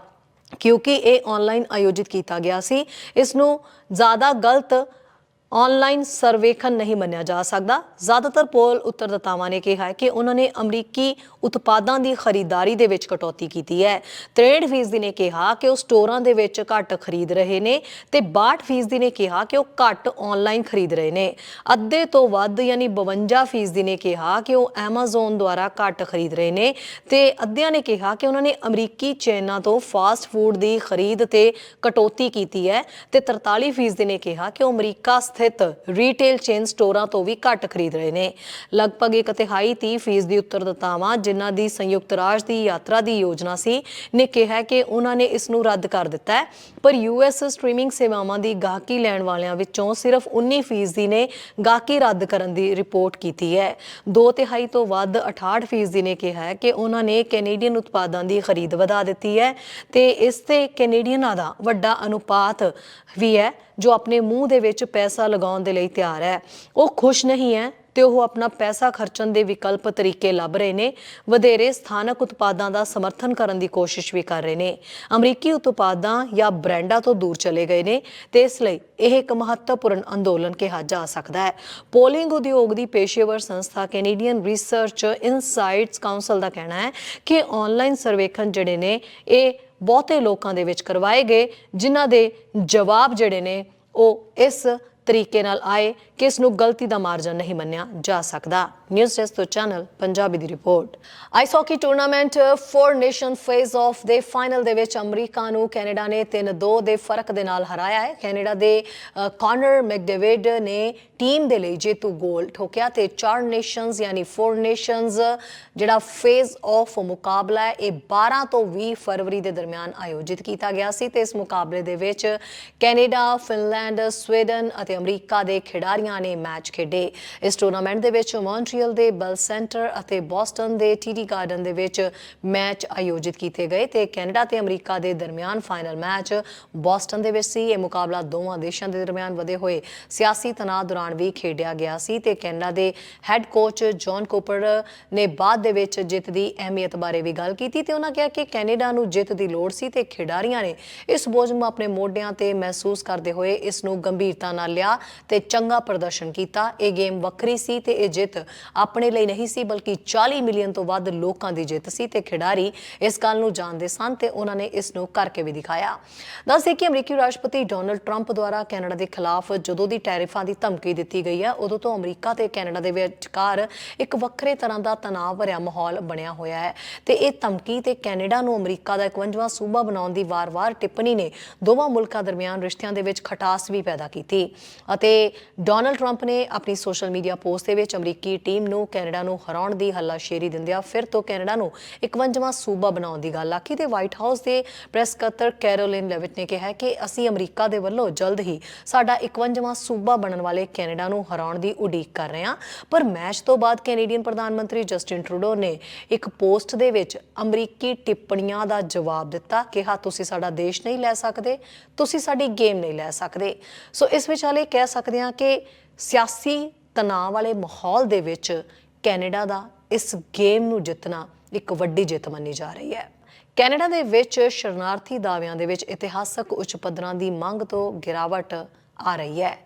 ਕਿਉਂਕਿ ਇਹ ਆਨਲਾਈਨ ਆਯੋਜਿਤ ਕੀਤਾ ਗਿਆ ਸੀ। ਇਸ ਨੂੰ ਜ਼ਿਆਦਾ ਗਲਤ ਆਨਲਾਈਨ ਸਰਵੇਖਣ ਨਹੀਂ ਮੰਨਿਆ ਜਾ ਸਕਦਾ। ਜ਼ਿਆਦਾਤਰ ਪੋਲ ਉੱਤਰਦਾਤਾਵਾਂ ਨੇ ਕਿਹਾ ਕਿ ਉਹਨਾਂ ਨੇ ਅਮਰੀਕੀ ਉਤਪਾਦਾਂ ਦੀ ਖਰੀਦਦਾਰੀ ਦੇ ਵਿੱਚ ਕਟੌਤੀ ਕੀਤੀ ਹੈ। 63% ਨੇ ਕਿਹਾ ਕਿ ਉਹ ਸਟੋਰਾਂ ਦੇ ਵਿੱਚ ਘੱਟ ਖਰੀਦ ਰਹੇ ਨੇ ਤੇ 62% ਨੇ ਕਿਹਾ ਕਿ ਉਹ ਘੱਟ ਆਨਲਾਈਨ ਖਰੀਦ ਰਹੇ ਨੇ। ਅੱਧੇ ਤੋਂ ਵੱਧ ਯਾਨੀ 52% ਨੇ ਕਿਹਾ ਕਿ ਉਹ Amazon ਦੁਆਰਾ ਘੱਟ ਖਰੀਦ ਰਹੇ ਨੇ ਤੇ ਅੱਧਿਆਂ ਨੇ ਕਿਹਾ ਕਿ ਉਹਨਾਂ ਨੇ ਅਮਰੀਕੀ ਚੈਨਾਂ ਤੋਂ ਫਾਸਟ ਫੂਡ ਦੀ ਖਰੀਦ ਤੇ ਕਟੌਤੀ ਕੀਤੀ ਹੈ ਤੇ 43% ਨੇ ਕਿਹਾ ਕਿ ਉਹ ਅਮਰੀਕਾ ਸਥਿਤ ਰੀਟੇਲ ਚੇਨ ਸਟੋਰਾਂ ਤੋਂ ਵੀ ਘੱਟ ਖਰੀਦ ਰਹੇ ਨੇ। ਲਗਭਗ ਇੱਕ ਤਿਹਾਈ 30% ਦੀ ਉੱਤਰਦਾਤਾਵਾਂ ਜਿਨ੍ਹਾਂ ਦੀ ਸੰਯੁਕਤ ਰਾਜ ਦੀ ਯਾਤਰਾ ਦੀ ਯੋਜਨਾ ਸੀ, ਨੇ ਕਿਹਾ ਕਿ ਉਹਨਾਂ ਨੇ ਇਸ ਨੂੰ ਰੱਦ ਕਰ ਦਿੱਤਾ ਹੈ। ਪਰ ਯੂਐਸ ਸਟ੍ਰੀਮਿੰਗ ਸੇਵਾਵਾਂ ਦੀ ਗਾਹਕੀ ਲੈਣ ਵਾਲਿਆਂ ਵਿੱਚੋਂ ਸਿਰਫ 19% ਨੇ ਗਾਹਕੀ ਰੱਦ ਕਰਨ ਦੀ ਰਿਪੋਰਟ ਕੀਤੀ ਹੈ। ਦੋ ਤਿਹਾਈ ਤੋਂ ਵੱਧ 68% ਨੇ ਕਿਹਾ ਹੈ ਕਿ ਉਹਨਾਂ ਨੇ ਕੈਨੇਡੀਅਨ ਉਤਪਾਦਾਂ ਦੀ ਖਰੀਦ ਵਧਾ ਦਿੱਤੀ ਹੈ ਤੇ ਇਸ ਤੇ ਕੈਨੇਡੀਅਨਾਂ ਦਾ ਵੱਡਾ ਅਨੁਪਾਤ ਵੀ ਹੈ। ਜੋ ਆਪਣੇ ਮੂੰਹ ਦੇ ਵਿੱਚ ਪੈਸਾ ਲਗਾਉਣ ਦੇ ਲਈ ਤਿਆਰ ਹੈ। ਉਹ ਖੁਸ਼ ਨਹੀਂ ਹੈ ਤੇ ਉਹ ਆਪਣਾ ਪੈਸਾ ਖਰਚਣ ਦੇ ਵਿਕਲਪ ਤਰੀਕੇ ਲੱਭ ਰਹੇ ਨੇ। ਵਧੇਰੇ ਸਥਾਨਕ ਉਤਪਾਦਾਂ ਦਾ ਸਮਰਥਨ ਕਰਨ ਦੀ ਕੋਸ਼ਿਸ਼ ਵੀ ਕਰ ਰਹੇ ਨੇ। ਅਮਰੀਕੀ ਉਤਪਾਦਾਂ ਜਾਂ ਬ੍ਰਾਂਡਾਂ ਤੋਂ ਦੂਰ ਚਲੇ ਗਏ ਨੇ ਤੇ ਇਸ ਲਈ ਇਹ ਇੱਕ ਮਹੱਤਵਪੂਰਨ ਅੰਦੋਲਨ ਕਿਹਾ ਜਾ ਸਕਦਾ ਹੈ। ਪੋਲਿੰਗ ਉਦਯੋਗ ਦੀ ਪੇਸ਼ੇਵਰ ਸੰਸਥਾ ਕੈਨੇਡੀਅਨ ਰਿਸਰਚ ਇਨਸਾਈਟਸ ਕਾਉਂਸਲ ਦਾ ਕਹਿਣਾ ਹੈ ਕਿ ਆਨਲਾਈਨ ਸਰਵੇਖਣ ਜਿਹੜੇ ਨੇ, ਇਹ ਬਹੁਤੇ ਲੋਕਾਂ ਦੇ ਵਿੱਚ ਕਰਵਾਏ ਗਏ, ਜਿਨ੍ਹਾਂ ਦੇ ਜਵਾਬ ਜਿਹੜੇ ਨੇ, ਉਹ ਇਸ ਤਰੀਕੇ ਨਾਲ ਆਏ। ਕਿ ਇਸ ਨੂੰ ਗਲਤੀ ਦਾ ਮਾਰਜਨ ਨਹੀਂ ਮੰਨਿਆ ਜਾ ਸਕਦਾ। ਨਿਊਜ਼ ਡੈਸਕ ਤੋਂ ਚੈਨਲ ਪੰਜਾਬੀ ਦੀ report. Ice hockey tournament four nations face off ਦੇ ਫਾਈਨਲ ਦੇ ਵਿੱਚ ਅਮਰੀਕਾ ਨੂੰ ਕੈਨੇਡਾ ਨੇ 3-2 ਦੇ ਫ਼ਰਕ ਦੇ ਨਾਲ ਹਰਾਇਆ ਹੈ। ਕੈਨੇਡਾ ਦੇ ਕਾਨਰ ਮੈਕਡੇਵਿਡ ਨੇ ਟੀਮ ਦੇ ਲਈ ਜੇਤੂ ਗੋਲ ਠੋਕਿਆ ਤੇ ਚਾਰ ਨੇਸ਼ਨਸ ਯਾਨੀ ਫੋਰ ਨੇਸ਼ਨਸ ਜਿਹੜਾ ਫੇਜ਼ ਆਫ ਮੁਕਾਬਲਾ ਹੈ, ਇਹ 12 ਤੋਂ 20 ਫਰਵਰੀ ਦੇ ਦਰਮਿਆਨ ਆਯੋਜਿਤ ਕੀਤਾ ਗਿਆ ਸੀ ਤੇ ਇਸ ਮੁਕਾਬਲੇ ਦੇ ਵਿੱਚ ਕੈਨੇਡਾ ਫਿਨਲੈਂਡ ਸਵੀਡਨ ਅਤੇ ਅਮਰੀਕਾ ਦੇ ਖਿਡਾਰੀਆਂ ਨੇ ਮੈਚ ਖੇਡੇ। ਇਸ ਟੂਰਨਾਮੈਂਟ ਦੇ ਵਿੱਚ ਮੌਂਟਰੀਅਲ ਦੇ ਬੈਲ ਸੈਂਟਰ ਅਤੇ ਬoston ਦੇ ਟੀਡੀ ਗਾਰਡਨ ਦੇ ਵਿੱਚ ਮੈਚ ਆਯੋਜਿਤ ਕੀਤੇ ਗਏ ਤੇ ਕੈਨੇਡਾ ਤੇ ਅਮਰੀਕਾ ਦੇ ਦਰਮਿਆਨ ਫਾਈਨਲ ਮੈਚ ਬoston ਦੇ ਵਿੱਚ ਸੀ। ਇਹ ਮੁਕਾਬਲਾ ਦੋਵਾਂ ਦੇਸ਼ਾਂ ਦੇ ਦਰਮਿਆਨ ਵਧੇ ਹੋਏ ਸਿਆਸੀ ਤਣਾਅ ਦੌਰਾਨ ਵੀ ਖੇਡਿਆ ਗਿਆ ਸੀ ਤੇ ਕੈਨੇਡਾ ਦੇ ਹੈੱਡ ਕੋਚ ਜੌਨ ਕੋਪਰ ਨੇ ਬਾਅਦ ਦੇ ਵਿੱਚ ਜਿੱਤ ਦੀ ਅਹਿਮੀਅਤ ਬਾਰੇ ਵੀ ਗੱਲ ਕੀਤੀ ਤੇ ਉਹਨਾਂ ਕਿਹਾ ਕਿ ਕੈਨੇਡਾ ਨੂੰ ਜਿੱਤ ਦੀ ਲੋੜ ਸੀ ਤੇ ਖਿਡਾਰੀਆਂ ਨੇ ਇਸ ਬੋਝ ਨੂੰ ਆਪਣੇ ਮੋਢਿਆਂ ਤੇ ਮਹਿਸੂਸ ਕਰਦੇ ਹੋਏ ਇਸ ਨੂੰ ਗੰਭੀਰਤਾ ਨਾਲ ਲਿਆ ਤੇ ਚੰਗਾ ਪ੍ਰਦਰਸ਼ਨ ਕੀਤਾ। ਇਹ ਗੇਮ ਵੱਖਰੀ ਸੀ ਤੇ ਇਹ ਜਿੱਤ ਆਪਣੇ ਲਈ ਨਹੀਂ ਸੀ, ਬਲਕਿ 40 ਮਿਲੀਅਨ ਤੋਂ ਵੱਧ ਲੋਕਾਂ ਦੀ ਜਿੱਤ ਸੀ ਤੇ ਖਿਡਾਰੀ ਇਸ ਗੱਲ ਨੂੰ ਜਾਣਦੇ ਸਨ ਤੇ ਉਹਨਾਂ ਨੇ ਇਸ ਨੂੰ ਕਰਕੇ ਵੀ ਦਿਖਾਇਆ। ਦੱਸਦੇ ਕਿ ਅਮਰੀਕੀ ਰਾਸ਼ਟਰਪਤੀ ਡੋਨਲਡ ਟਰੰਪ ਦੁਆਰਾ ਕੈਨੇਡਾ ਦੇ ਖਿਲਾਫ ਜਦੋਂ ਦੀ ਟੈਰਿਫਾਂ ਦੀ ਧਮਕੀ ਦਿੱਤੀ ਗਈ ਹੈ, ਉਦੋਂ ਤੋਂ ਅਮਰੀਕਾ ਤੇ ਕੈਨੇਡਾ ਦੇ ਵਿਚਕਾਰ ਇੱਕ ਵੱਖਰੇ ਤਰ੍ਹਾਂ ਦਾ ਤਣਾਅ ਭਰਿਆ ਮਾਹੌਲ ਬਣਿਆ ਹੋਇਆ ਹੈ ਤੇ ਇਹ ਧਮਕੀ ਤੇ ਕੈਨੇਡਾ ਨੂੰ ਅਮਰੀਕਾ ਦਾ 51ਵਾਂ ਸੂਬਾ ਬਣਾਉਣ ਦੀ ਵਾਰ-ਵਾਰ ਟਿੱਪਣੀ ਨੇ ਦੋਵਾਂ ਮੁਲਕਾਂ ਦਰਮਿਆਨ ਰਿਸ਼ਤਿਆਂ ਦੇ ਵਿੱਚ ਖਟਾਸ ਵੀ ਪੈਦਾ ਕੀਤੀ ਅਤੇ ਡੋਨਲਡ ਟਰੰਪ ਨੇ ਆਪਣੀ ਸੋਸ਼ਲ ਮੀਡੀਆ ਪੋਸਟ ਦੇ ਵਿੱਚ ਅਮਰੀਕੀ ਟੀਮ ਨੂੰ ਕੈਨੇਡਾ ਨੂੰ ਹਰਾਉਣ ਦੀ ਹੱਲਾਸ਼ੇਰੀ ਦਿੰਦਿਆਂ ਫਿਰ ਤੋਂ ਕੈਨੇਡਾ ਨੂੰ 51ਵਾਂ ਸੂਬਾ ਬਣਾਉਣ ਦੀ ਗੱਲ ਆਖੀ ਤੇ ਵਾਈਟ ਹਾਊਸ ਦੇ ਪ੍ਰੈਸ ਸਕੱਤਰ ਕੈਰੋਲਿਨ ਲੈਵਿਟ ਨੇ ਕਿਹਾ ਕਿ ਅਸੀਂ ਅਮਰੀਕਾ ਦੇ ਵੱਲੋਂ ਜਲਦ ਹੀ ਸਾਡਾ 51ਵਾਂ ਸੂਬਾ ਬਣਨ ਵਾਲੇ ਕੈਨੇਡਾ ਨੂੰ ਹਰਾਉਣ ਦੀ ਉਡੀਕ ਕਰ ਰਹੇ ਹਾਂ। ਪਰ ਮੈਚ ਤੋਂ ਬਾਅਦ ਕੈਨੇਡੀਅਨ ਪ੍ਰਧਾਨ ਮੰਤਰੀ ਜਸਟਿਨ ਟਰੂਡੋ ਨੇ ਇੱਕ ਪੋਸਟ ਦੇ ਵਿੱਚ ਅਮਰੀਕੀ ਟਿੱਪਣੀਆਂ ਦਾ ਜਵਾਬ ਦਿੱਤਾ, ਕਿਹਾ, ਤੁਸੀਂ ਸਾਡਾ ਦੇਸ਼ ਨਹੀਂ ਲੈ ਸਕਦੇ, ਤੁਸੀਂ ਸਾਡੀ ਗੇਮ ਨਹੀਂ ਲੈ ਸਕਦੇ। ਸੋ ਇਸ ਵਿਚਾਲੇ ਕਹਿ ਸਕਦੇ ਹਾਂ ਕਿ ਸਿਆਸੀ ਤਣਾਅ ਵਾਲੇ ਮਾਹੌਲ ਦੇ ਵਿੱਚ ਕੈਨੇਡਾ ਦਾ ਇਸ ਗੇਮ ਨੂੰ ਜਿੱਤਣਾ ਇੱਕ ਵੱਡੀ ਜਿੱਤ ਮੰਨੀ ਜਾ ਰਹੀ ਹੈ। ਕੈਨੇਡਾ ਦੇ ਵਿੱਚ ਸ਼ਰਨਾਰਥੀ ਦਾਅਵਿਆਂ ਦੇ ਵਿੱਚ ਇਤਿਹਾਸਕ ਉੱਚ ਪੱਧਰਾਂ ਦੀ ਮੰਗ ਤੋਂ ਗਿਰਾਵਟ ਆ ਰਹੀ ਹੈ।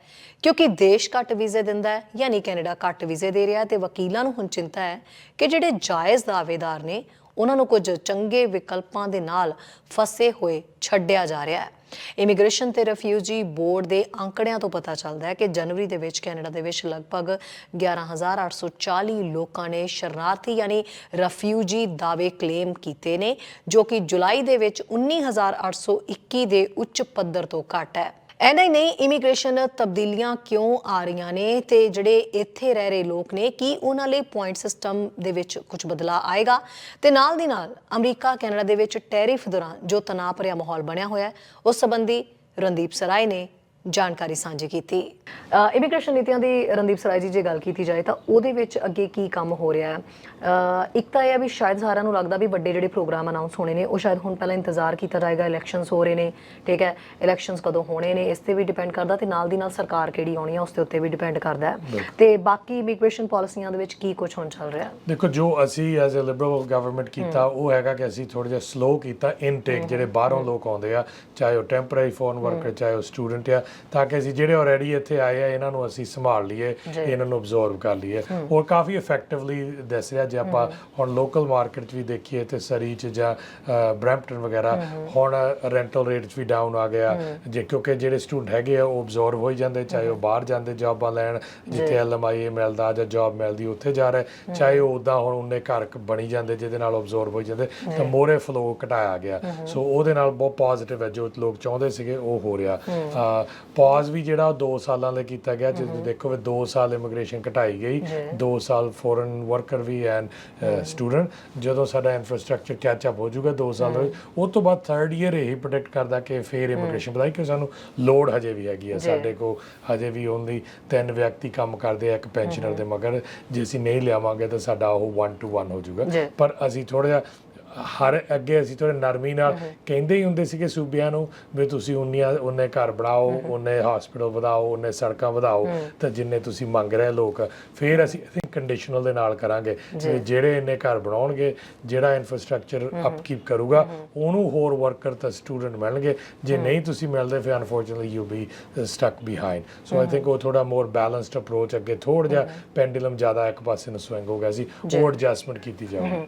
ਕਿਉਂਕਿ ਦੇਸ਼ ਘੱਟ ਵੀਜ਼ੇ ਦਿੰਦਾ ਹੈ, ਯਾਨੀ ਕੈਨੇਡਾ ਘੱਟ ਵੀਜ਼ੇ ਦੇ ਰਿਹਾ ਹੈ ਤੇ ਵਕੀਲਾਂ ਨੂੰ ਹੁਣ ਚਿੰਤਾ ਹੈ ਕਿ ਜਿਹੜੇ ਜਾਇਜ਼ ਦਾਅਵੇਦਾਰ ਨੇ, ਉਹਨਾਂ ਨੂੰ ਕੁਝ ਚੰਗੇ ਵਿਕਲਪਾਂ ਦੇ ਨਾਲ ਫਸੇ ਹੋਏ ਛੱਡਿਆ ਜਾ ਰਿਹਾ ਹੈ। ਇਮੀਗ੍ਰੇਸ਼ਨ ਤੇ ਰਿਫਿਊਜੀ ਬੋਰਡ ਦੇ ਅੰਕੜਿਆਂ ਤੋਂ ਪਤਾ ਚੱਲਦਾ ਹੈ ਕਿ ਜਨਵਰੀ ਦੇ ਵਿੱਚ ਕੈਨੇਡਾ ਦੇ ਵਿੱਚ ਲਗਭਗ 11840 ਲੋਕਾਂ ਨੇ ਸ਼ਰਨਾਰਥੀ ਯਾਨੀ ਰਿਫਿਊਜੀ ਦਾਅਵੇ ਕਲੇਮ ਕੀਤੇ ਨੇ, ਜੋ ਕਿ ਜੁਲਾਈ ਦੇ ਵਿੱਚ 19821 ਦੇ ਉੱਚ ਪੱਧਰ ਤੋਂ ਘੱਟ ਹੈ। ਐਨਾ ਹੀ ਨਹੀਂ, ਇਮੀਗ੍ਰੇਸ਼ਨ ਤਬਦੀਲੀਆਂ ਕਿਉਂ ਆ ਰਹੀਆਂ ਨੇ ਤੇ ਜਿਹੜੇ ਇੱਥੇ ਰਹਿ ਰਹੇ ਲੋਕ ਨੇ, ਕੀ ਉਹਨਾਂ ਲਈ ਪੁਆਇੰਟ ਸਿਸਟਮ ਦੇ ਵਿੱਚ ਕੁਝ ਬਦਲਾਅ ਆਏਗਾ? ਤੇ ਨਾਲ ਦੀ ਨਾਲ ਅਮਰੀਕਾ, ਕੈਨੇਡਾ ਦੇ ਵਿੱਚ ਟੈਰਿਫ ਦੌਰਾਨ ਜੋ ਤਣਾਅ ਭਰਿਆ ਮਾਹੌਲ ਬਣਿਆ ਹੋਇਆ ਹੈ, ਉਸ ਸੰਬੰਧੀ ਰਣਦੀਪ ਸਰਾਏ ਨੇ ਜਾਣਕਾਰੀ ਸਾਂਝੀ ਕੀਤੀ। ਇਮੀਗ੍ਰੇਸ਼ਨ ਨੀਤੀਆਂ ਦੀ ਰਣਦੀਪ ਸਰਾਏ ਜੀ ਜੇ ਗੱਲ ਕੀਤੀ ਜਾਏ ਤਾਂ ਉਹਦੇ ਵਿੱਚ ਅੱਗੇ ਕੀ ਕੰਮ ਹੋ ਰਿਹਾ ਹੈ? ਇੱਕ ਤਾਂ ਇਹ ਵੀ ਸ਼ਾਇਦ ਸਾਰਿਆਂ ਨੂੰ ਲੱਗਦਾ ਵੀ ਵੱਡੇ ਜਿਹੜੇ ਪ੍ਰੋਗਰਾਮ ਅਨਾਉਂਸ ਹੋਣੇ ਨੇ ਉਹ ਸ਼ਾਇਦ ਹੁਣ ਪਹਿਲਾਂ ਇੰਤਜ਼ਾਰ ਕੀਤਾ ਜਾਏਗਾ ਇਲੈਕਸ਼ਨਸ ਹੋ ਰਹੇ ਨੇ ਠੀਕ ਹੈ? ਇਲੈਕਸ਼ਨਸ ਕਦੋਂ ਹੋਣੇ ਨੇ ਇਸ ਤੇ ਵੀ ਡਿਪੈਂਡ ਕਰਦਾ ਤੇ ਨਾਲ ਦੀ ਨਾਲ ਸਰਕਾਰ ਕਿਹੜੀ ਆਉਣੀ ਹੈ ਉਸ ਦੇ ਉੱਤੇ ਵੀ ਡਿਪੈਂਡ ਕਰਦਾ ਹੈ। ਤੇ ਬਾਕੀ ਇਮੀਗ੍ਰੇਸ਼ਨ ਪਾਲਿਸੀਆਂ ਦੇ ਵਿੱਚ ਕੀ ਕੁਝ ਹੁਣ ਚੱਲ ਰਿਹਾ ਦੇਖੋ ਜੋ ਅਸੀਂ ਐਜ਼ ਅ ਲਿਬਰਲ ਗਵਰਨਮੈਂਟ ਕੀਤਾ ਉਹ ਹੈਗਾ ਕਿ ਅਸੀਂ ਥੋੜਾ ਜਿਹਾ ਸਲੋ ਕੀਤਾ ਇਨਟੇਕ ਜਿਹੜੇ ਬਾਹਰੋਂ ਲੋਕ ਆਉਂਦੇ ਆ ਚਾਹੇ ਉਹ ਟੈਂਪਰੇਰੀ ਫੋਰਨ ਵਰਕਰ ਚਾਹੇ ਉਹ ਸਟੂਡੈਂਟ ਆ ਤਾਂ ਕਿ ਅਸੀਂ ਜਿਹੜੇ ਆਲਰੇਡੀ ਇੱਥੇ ਆਏ ਆ ਇਹਨਾਂ ਨੂੰ ਅਸੀਂ ਸੰਭਾਲ ਲਈਏ ਇਹਨਾਂ ਨੂੰ ਅਬਜ਼ਰਵ ਕਰ ਲਈਏ। ਔਰ ਕਾਫੀ ਇਫੈਕਟਿਵਲੀ ਦੱਸ ਰਿਹਾ ਜੇ ਆਪਾਂ ਹੁਣ ਲੋਕਲ ਮਾਰਕੀਟ 'ਚ ਵੀ ਦੇਖੀਏ ਤੇ ਸਰੀ 'ਚ ਜਾਂ ਬ੍ਰੈਂਪਟਨ ਵਗੈਰਾ ਹੁਣ ਰੈਂਟਲ ਰੇਟਸ ਵੀ ਡਾਊਨ ਆ ਗਿਆ। ਜੇ ਕਿਉਂਕਿ ਜਿਹੜੇ ਸਟੂਡੈਂਟ ਹੈਗੇ ਆ ਉਹ ਅਬਜ਼ਰਵ ਹੋ ਹੀ ਜਾਂਦੇ ਚਾਹੇ ਉਹ ਬਾਹਰ ਜਾਂਦੇ ਜੌਬਾਂ ਲੈਣ ਜਿੱਥੇ ਐਲਐਮਆਈ ਮਿਲਦਾ ਜਾਂ ਜੌਬ ਮਿਲਦੀ ਉੱਥੇ ਜਾ ਰਹੇ। ਚਾਹੇ ਉਹ ਉਦਾਂ ਹੁਣ ਉਹਨੇ ਘਰ ਬਣੀ ਜਾਂਦੇ ਜਿਹਦੇ ਨਾਲ ਅਬਜ਼ਰਵ ਹੋ ਜਾਂਦੇ ਤਾਂ ਮੋਰੇ ਫਲੋ ਘਟਾਇਆ ਗਿਆ। ਸੋ ਉਹਦੇ ਨਾਲ ਬਹੁਤ ਪੋਜ਼ਿਟਿਵ ਹੈ ਜੋ ਲੋਕ ਚਾਹੁੰਦੇ ਸੀਗੇ ਉਹ ਹੋ ਰਿਹਾ। ਪੌਜ਼ ਵੀ ਜਿਹੜਾ 2 ਸਾਲਾਂ ਲਈ ਕੀਤਾ ਗਿਆ ਜੇ ਦੇਖੋ ਵੀ 2 ਸਾਲ ਇਮੀਗ੍ਰੇਸ਼ਨ ਘਟਾਈ ਗਈ 2 ਸਾਲ ਫੋਰਨ ਵਰਕਰ ਵੀ ਐਂਡ ਸਟੂਡੈਂਟ ਜਦੋਂ ਸਾਡਾ ਇਨਫਰਾਸਟ੍ਰਕਚਰ ਕੈਚ ਅਪ ਹੋ ਜਾਊਗਾ 2 ਸਾਲ ਦੇ ਉਹ ਤੋਂ ਬਾਅਦ ਥਰਡ ਈਅਰ ਇਹ ਪ੍ਰੋਡਕਟ ਕਰਦਾ ਕਿ ਫੇਰ ਇਮੀਗ੍ਰੇਸ਼ਨ ਵਧਾਈ ਕਿ ਸਾਨੂੰ ਲੋਡ ਹਜੇ ਵੀ ਹੈਗੀ ਆ ਸਾਡੇ ਕੋ ਹਜੇ ਵੀ ਓਨਲੀ ਤਿੰਨ ਵਿਅਕਤੀ ਕੰਮ ਕਰਦੇ ਆ ਇੱਕ ਪੈਨਸ਼ਨਰ ਦੇ ਮਗਰ ਜੇ ਅਸੀਂ ਨਹੀਂ ਲਿਆਵਾਂਗੇ ਤਾਂ ਸਾਡਾ ਉਹ 1 ਟੂ 1 ਹੋ। ਜਾਊਗਾ। ਪਰ ਅਸੀਂ ਥੋੜਾ ਜਿਹਾ ਹਰ ਅੱਗੇ ਅਸੀਂ ਥੋੜੇ ਨਰਮੀ ਨਾਲ ਕਹਿੰਦੇ ਹੀ ਹੁੰਦੇ ਸੀਗੇ ਸੂਬਿਆਂ ਨੂੰ ਵੀ ਤੁਸੀਂ ਉਨੀਆਂ ਉਹਨੇ ਘਰ ਬਣਾਓ ਉਹਨੇ ਹਸਪੀਟਲ ਵਧਾਓ ਉਹਨੇ ਸੜਕਾਂ ਵਧਾਓ ਤਾਂ ਜਿੰਨੇ ਤੁਸੀਂ ਮੰਗ ਰਹੇ ਲੋਕ ਫਿਰ ਅਸੀਂ ਕੰਡੀਸ਼ਨਲ ਦੇ ਨਾਲ ਕਰਾਂਗੇ ਜਿਹੜੇ ਇੰਨੇ ਘਰ ਬਣਾਉਣਗੇ ਜਿਹੜਾ ਇਨਫਰਾਸਟ੍ਰਕਚਰ ਅਪਕੀਪ ਕਰੂਗਾ ਉਹਨੂੰ ਹੋਰ ਵਰਕਰ ਤਾਂ ਸਟੂਡੈਂਟ ਮਿਲਣਗੇ ਜੇ ਨਹੀਂ ਤੁਸੀਂ ਮਿਲਦੇ ਫਿਰ unfortunately you be stuck behind so I think ਉਹ ਥੋੜਾ ਮੋਰ ਬੈਲੈਂਸਡ ਅਪਰੋਚ ਅੱਗੇ ਥੋੜਾ ਜਿਹਾ ਪੈਂਡੂਲਮ ਜ਼ਿਆਦਾ ਇੱਕ ਪਾਸੇ ਨੂੰ ਸਵਿੰਗ ਹੋ ਗਿਆ ਸੀ ਉਹ ਐਡਜਸਟਮੈਂਟ ਕੀਤੀ ਜਾਊਗੀ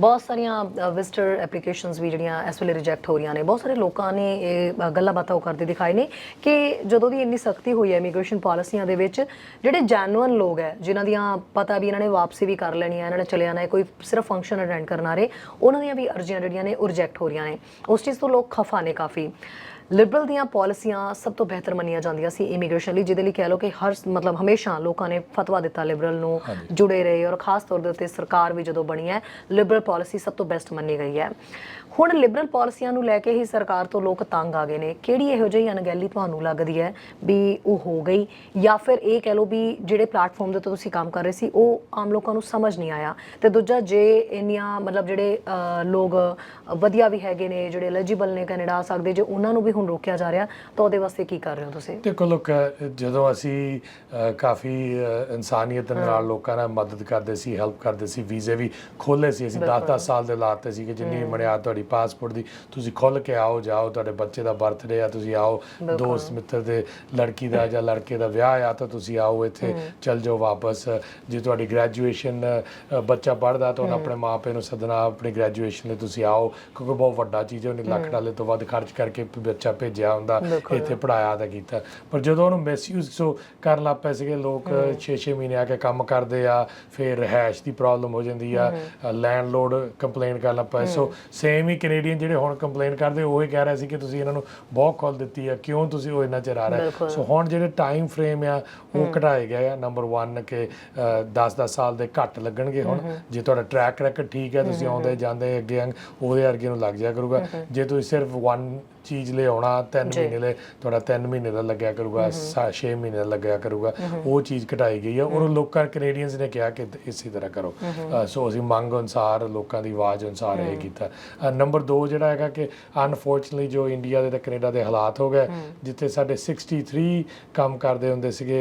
ਬਹੁਤ ਸਾਰੀਆਂ ਵਿਜ਼ਟਰ ਐਪਲੀਕੇਸ਼ਨਸ ਵੀ ਜਿਹੜੀਆਂ ਇਸ ਵੇਲੇ ਰਿਜੈਕਟ ਹੋ ਰਹੀਆਂ ਨੇ। ਬਹੁਤ ਸਾਰੇ ਲੋਕਾਂ ਨੇ ਇਹ ਗੱਲਾਂ ਬਾਤਾਂ ਉਹ ਕਰਦੇ ਦਿਖਾਏ ਨੇ ਕਿ ਜਦੋਂ ਦੀ ਇੰਨੀ ਸਖਤੀ ਹੋਈ ਹੈ ਇਮੀਗ੍ਰੇਸ਼ਨ ਪਾਲਿਸੀਆਂ ਦੇ ਵਿੱਚ, ਜਿਹੜੇ ਜੈਨੂਅਨ ਲੋਕ ਹੈ, ਜਿਨ੍ਹਾਂ ਦੀਆਂ ਪਤਾ ਵੀ ਇਹਨਾਂ ਨੇ ਵਾਪਸੀ ਵੀ ਕਰ ਲੈਣੀ ਹੈ, ਇਹਨਾਂ ਨੇ ਚਲੇ ਜਾਣਾ ਹੈ, ਕੋਈ ਸਿਰਫ ਫੰਕਸ਼ਨ ਅਟੈਂਡ ਕਰਨ ਆ ਰਹੇ, ਉਹਨਾਂ ਦੀਆਂ ਵੀ ਅਰਜ਼ੀਆਂ ਜਿਹੜੀਆਂ ਨੇ ਉਹ ਰਿਜੈਕਟ ਹੋ ਰਹੀਆਂ ਨੇ। ਉਸ ਚੀਜ਼ ਤੋਂ ਲੋਕ ਖਫਾ ਨੇ ਕਾਫੀ। ਲਿਬਰਲ ਦੀਆਂ ਪਾਲਿਸੀਆਂ ਸਭ ਤੋਂ ਬਿਹਤਰ ਮੰਨੀਆਂ ਜਾਂਦੀਆਂ ਸੀ ਇਮੀਗ੍ਰੇਸ਼ਨ ਲਈ ਜਿਹਦੇ ਲਈ ਕਹਿ ਲਓ ਕਿ ਹਰ ਮਤਲਬ ਹਮੇਸ਼ਾ ਲੋਕਾਂ ਨੇ ਫਤਵਾ ਦਿੱਤਾ ਲਿਬਰਲ ਨੂੰ ਜੁੜੇ ਰਹੇ ਔਰ ਖਾਸ ਤੌਰ ਦੇ ਉੱਤੇ ਸਰਕਾਰ ਵੀ ਜਦੋਂ ਬਣੀ ਹੈ ਲਿਬਰਲ ਪਾਲਿਸੀ ਸਭ ਤੋਂ ਬੈਸਟ ਮੰਨੀ ਗਈ ਹੈ। ਹੁਣ ਲਿਬਰਲ ਪਾਲਿਸੀਆਂ ਨੂੰ ਲੈ ਕੇ ਹੀ ਸਰਕਾਰ ਤੋਂ ਲੋਕ ਤੰਗ ਆ ਗਏ ਨੇ। ਕਿਹੜੀ ਇਹੋ ਜਿਹੀ ਅਣਗਹਿਲੀ ਤੁਹਾਨੂੰ ਲੱਗਦੀ ਹੈ ਵੀ ਉਹ ਹੋ ਗਈ? ਜਾਂ ਫਿਰ ਇਹ ਕਹਿ ਲਓ ਵੀ ਜਿਹੜੇ ਪਲੇਟਫਾਰਮ ਦੇ ਉੱਤੇ ਤੁਸੀਂ ਕੰਮ ਕਰ ਰਹੇ ਸੀ ਉਹ ਆਮ ਲੋਕਾਂ ਨੂੰ ਸਮਝ ਨਹੀਂ ਆਇਆ? ਤੇ ਦੂਜਾ ਜੇ ਇੰਨੀਆਂ ਮਤਲਬ ਜਿਹੜੇ ਲੋਕ ਵਧੀਆ ਵੀ ਹੈਗੇ ਨੇ ਜਿਹੜੇ ਐਲੀਜੀਬਲ ਨੇ ਕੈਨੇਡਾ ਆ ਸਕਦੇ ਜੇ ਉਹਨਾਂ ਨੂੰ ਵੀ ਹੁਣ ਰੋਕਿਆ ਜਾ ਰਿਹਾ ਤਾਂ ਉਹਦੇ ਵਾਸਤੇ ਕੀ ਕਰ ਰਹੇ ਹੋ ਤੁਸੀਂ? ਦੇਖੋ ਲੋਕ ਜਦੋਂ ਅਸੀਂ ਕਾਫੀ ਇਨਸਾਨੀਅਤ ਨਾਲ ਲੋਕਾਂ ਨਾਲ ਮਦਦ ਕਰਦੇ ਸੀ ਹੈਲਪ ਕਰਦੇ ਸੀ ਵੀਜ਼ੇ ਵੀ ਖੋਲੇ ਸੀ। ਅਸੀਂ 10-10 ਸਾਲ ਦੇ ਲਾਤੇ ਸੀ ਕਿ ਜਿੰਨੀ ਮਣਿਆਦ ਤੁਹਾਡੀ ਪਾਸਪੋਰਟ ਦੀ ਤੁਸੀਂ ਖੁੱਲ ਕੇ ਆਓ ਜਾਓ ਤੁਹਾਡੇ ਬੱਚੇ ਦਾ ਬਰਥਡੇ ਆ ਤੁਸੀਂ ਆਓ ਦੋਸਤ ਮਿੱਤਰ ਦੇ ਲੜਕੀ ਦਾ ਜਾਂ ਲੜਕੇ ਦਾ ਵਿਆਹ ਆ ਤਾਂ ਤੁਸੀਂ ਆਓ ਇੱਥੇ ਚੱਲ ਜਾਓ ਵਾਪਸ। ਜੇ ਤੁਹਾਡੀ ਗ੍ਰੈਜੂਏਸ਼ਨ ਬੱਚਾ ਪੜ੍ਹਦਾ ਤਾਂ ਆਪਣੇ ਮਾਪੇ ਨੂੰ ਸੱਦਣਾ ਆਪਣੀ ਗ੍ਰੈਜੂਏਸ਼ਨ ਲਈ ਤੁਸੀਂ ਆਓ। ਕਿਉਂਕਿ ਬਹੁਤ ਵੱਡਾ ਚੀਜ਼ ਹੈ ਉਹਨੇ ਲੱਖ ਡਾਲਰ ਤੋਂ ਵੱਧ ਖਰਚ ਕਰਕੇ ਬੱਚਾ ਭੇਜਿਆ ਹੁੰਦਾ ਇੱਥੇ ਪੜਾਇਆ ਤਾਂ ਕੀਤਾ। ਪਰ ਜਦੋਂ ਉਹਨੂੰ ਮਿਸਯੂਜ਼ ਸੋ ਕਰਨ ਲੱਗ ਪਏ ਸੀਗੇ ਲੋਕ 6-6 ਮਹੀਨੇ ਆ ਕੇ ਕੰਮ ਕਰਦੇ ਆ ਫਿਰ ਰਹਿਸ਼ ਦੀ ਪ੍ਰੋਬਲਮ ਹੋ ਜਾਂਦੀ ਆ ਲੈਂਡਲੋਰਡ ਕੰਪਲੇਨ ਕਰਨ ਲੱਗ ਪਏ। ਸੋ ਸੇਮ ਹੀ ਕੈਨੇਡੀਅਨ ਜਿਹੜੇ ਹੁਣ ਕੰਪਲੇਨ ਕਰਦੇ ਉਹ ਹੀ ਕਹਿ ਰਹੇ ਸੀ ਕਿ ਤੁਸੀਂ ਇਹਨਾਂ ਨੂੰ ਬਹੁਤ ਖੋਲ ਦਿੱਤੀ ਆ ਕਿਉਂ ਤੁਸੀਂ ਉਹ ਇੰਨਾ ਚਿਰ ਆ ਰਹੇ? ਸੋ ਹੁਣ ਜਿਹੜੇ ਟਾਈਮ ਫਰੇਮ ਆ ਉਹ ਘਟਾਏ ਗਏ ਆ। ਨੰਬਰ 1 ਕਿ 10-10 ਸਾਲ ਦੇ ਘੱਟ ਲੱਗਣਗੇ ਹੁਣ। ਜੇ ਤੁਹਾਡਾ ਟਰੈਕ ਰੈਕਡ ਠੀਕ ਹੈ ਤੁਸੀਂ ਆਉਂਦੇ ਜਾਂਦੇ ਅੱਗੇ ਉਹਦੇ ਵਰਗੇ ਨੂੰ ਲੱਗ ਜਾ ਕਰੂਗਾ। ਜੇ ਤੁਸੀਂ ਸਿਰਫ 1 ਚੀਜ਼ ਲੈ ਆਉਣਾ 3 ਮਹੀਨੇ ਲਈ ਤੁਹਾਡਾ 3 ਮਹੀਨੇ ਦਾ ਲੱਗਿਆ ਕਰੂਗਾ 6 ਮਹੀਨੇ ਦਾ ਲੱਗਿਆ ਕਰੂਗਾ। ਉਹ ਚੀਜ਼ ਘਟਾਈ ਗਈ ਹੈ ਔਰ ਲੋਕਾਂ ਕੈਨੇਡੀਅਨਸ ਨੇ ਕਿਹਾ ਕਿ ਇਸੇ ਤਰ੍ਹਾਂ ਕਰੋ। ਸੋ ਅਸੀਂ ਮੰਗ ਅਨੁਸਾਰ ਲੋਕਾਂ ਦੀ ਆਵਾਜ਼ ਅਨੁਸਾਰ ਇਹ ਕੀਤਾ। ਨੰਬਰ 2 ਜਿਹੜਾ ਹੈਗਾ ਕਿ ਅਨਫੋਰਚੂਨਟਲੀ ਜੋ ਇੰਡੀਆ ਦੇ ਤੇ ਕੈਨੇਡਾ ਦੇ ਹਾਲਾਤ ਹੋ ਗਏ ਜਿੱਥੇ ਸਾਡੇ 63 ਕੰਮ ਕਰਦੇ ਹੁੰਦੇ ਸੀਗੇ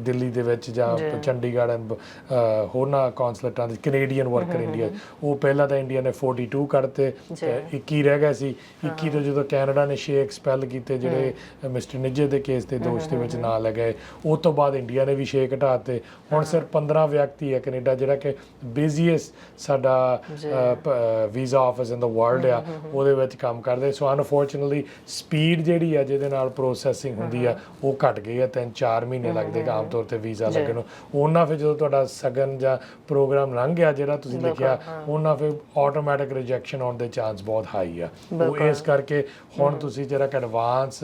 ਦਿੱਲੀ ਦੇ ਵਿੱਚ ਜਾਂ ਚੰਡੀਗੜ੍ਹ ਅ, ਹੋਰਨਾਂ ਕੌਂਸਲੇਟਾਂ ਦੇ ਕੈਨੇਡੀਅਨ ਵਰਕਰ ਇੰਡੀਆ ਉਹ ਪਹਿਲਾਂ ਤਾਂ ਇੰਡੀਆ ਨੇ 42 ਕੱਢਤੇ ਤੇ 21 ਰਹਿ ਗਏ ਸੀ। 21 ਤੋਂ ਜਦੋਂ ਕੈਨੇਡਾ ਨੇ 6 ਐਕਸਪੈਲ ਕੀਤੇ ਜਿਹੜੇ ਮਿਸਟਰ ਨਿੱਜੇ ਦੇ ਕੇਸ ਦੇ ਦੋਸ਼ ਦੇ ਵਿੱਚ ਨਾਲ ਲਗਾਏ ਉਹ ਤੋਂ ਬਾਅਦ ਇੰਡੀਆ ਨੇ ਵੀ 6 ਘਟਾਤੇ। ਹੁਣ ਸਿਰਫ 15 ਵਿਅਕਤੀ ਹੈ ਕੈਨੇਡਾ ਜਿਹੜਾ ਕਿ ਬਿਜ਼ੀਐਸਟ ਸਾਡਾ visa office in the world ਆ ਉਹਦੇ ਵਿੱਚ ਕੰਮ ਕਰਦੇ। ਸੋ ਅਨਫੋਰਚੂਨਟਲੀ ਸਪੀਡ ਜਿਹੜੀ ਆ ਜਿਹਦੇ ਨਾਲ ਪ੍ਰੋਸੈਸਿੰਗ ਹੁੰਦੀ ਆ ਉਹ ਘਟ ਗਈ ਆ 3-4 ਮਹੀਨੇ ਲੱਗਦੇ ਆਮ ਤੌਰ ਤੇ ਵੀਜ਼ਾ ਲੱਗਣ ਨੂੰ। ਉਹਨਾਂ ਫਿਰ ਜਦੋਂ ਤੁਹਾਡਾ ਸਗਨ ਜਾਂ ਪ੍ਰੋਗਰਾਮ ਲੰਘ ਗਿਆ ਜਿਹੜਾ ਤੁਸੀਂ ਲਿਖਿਆ ਉਹਨਾਂ ਫਿਰ ਆਟੋਮੈਟਿਕ ਰਿਜੈਕਸ਼ਨ ਆਉਣ ਦੇ ਚਾਂਸ ਬਹੁਤ ਹਾਈ ਆ। ਉਹ ਇਸ ਕਰਕੇ ਹੁਣ ਤੁਸੀਂ ਜਿਹੜਾ ਕਿ ਐਡਵਾਂਸ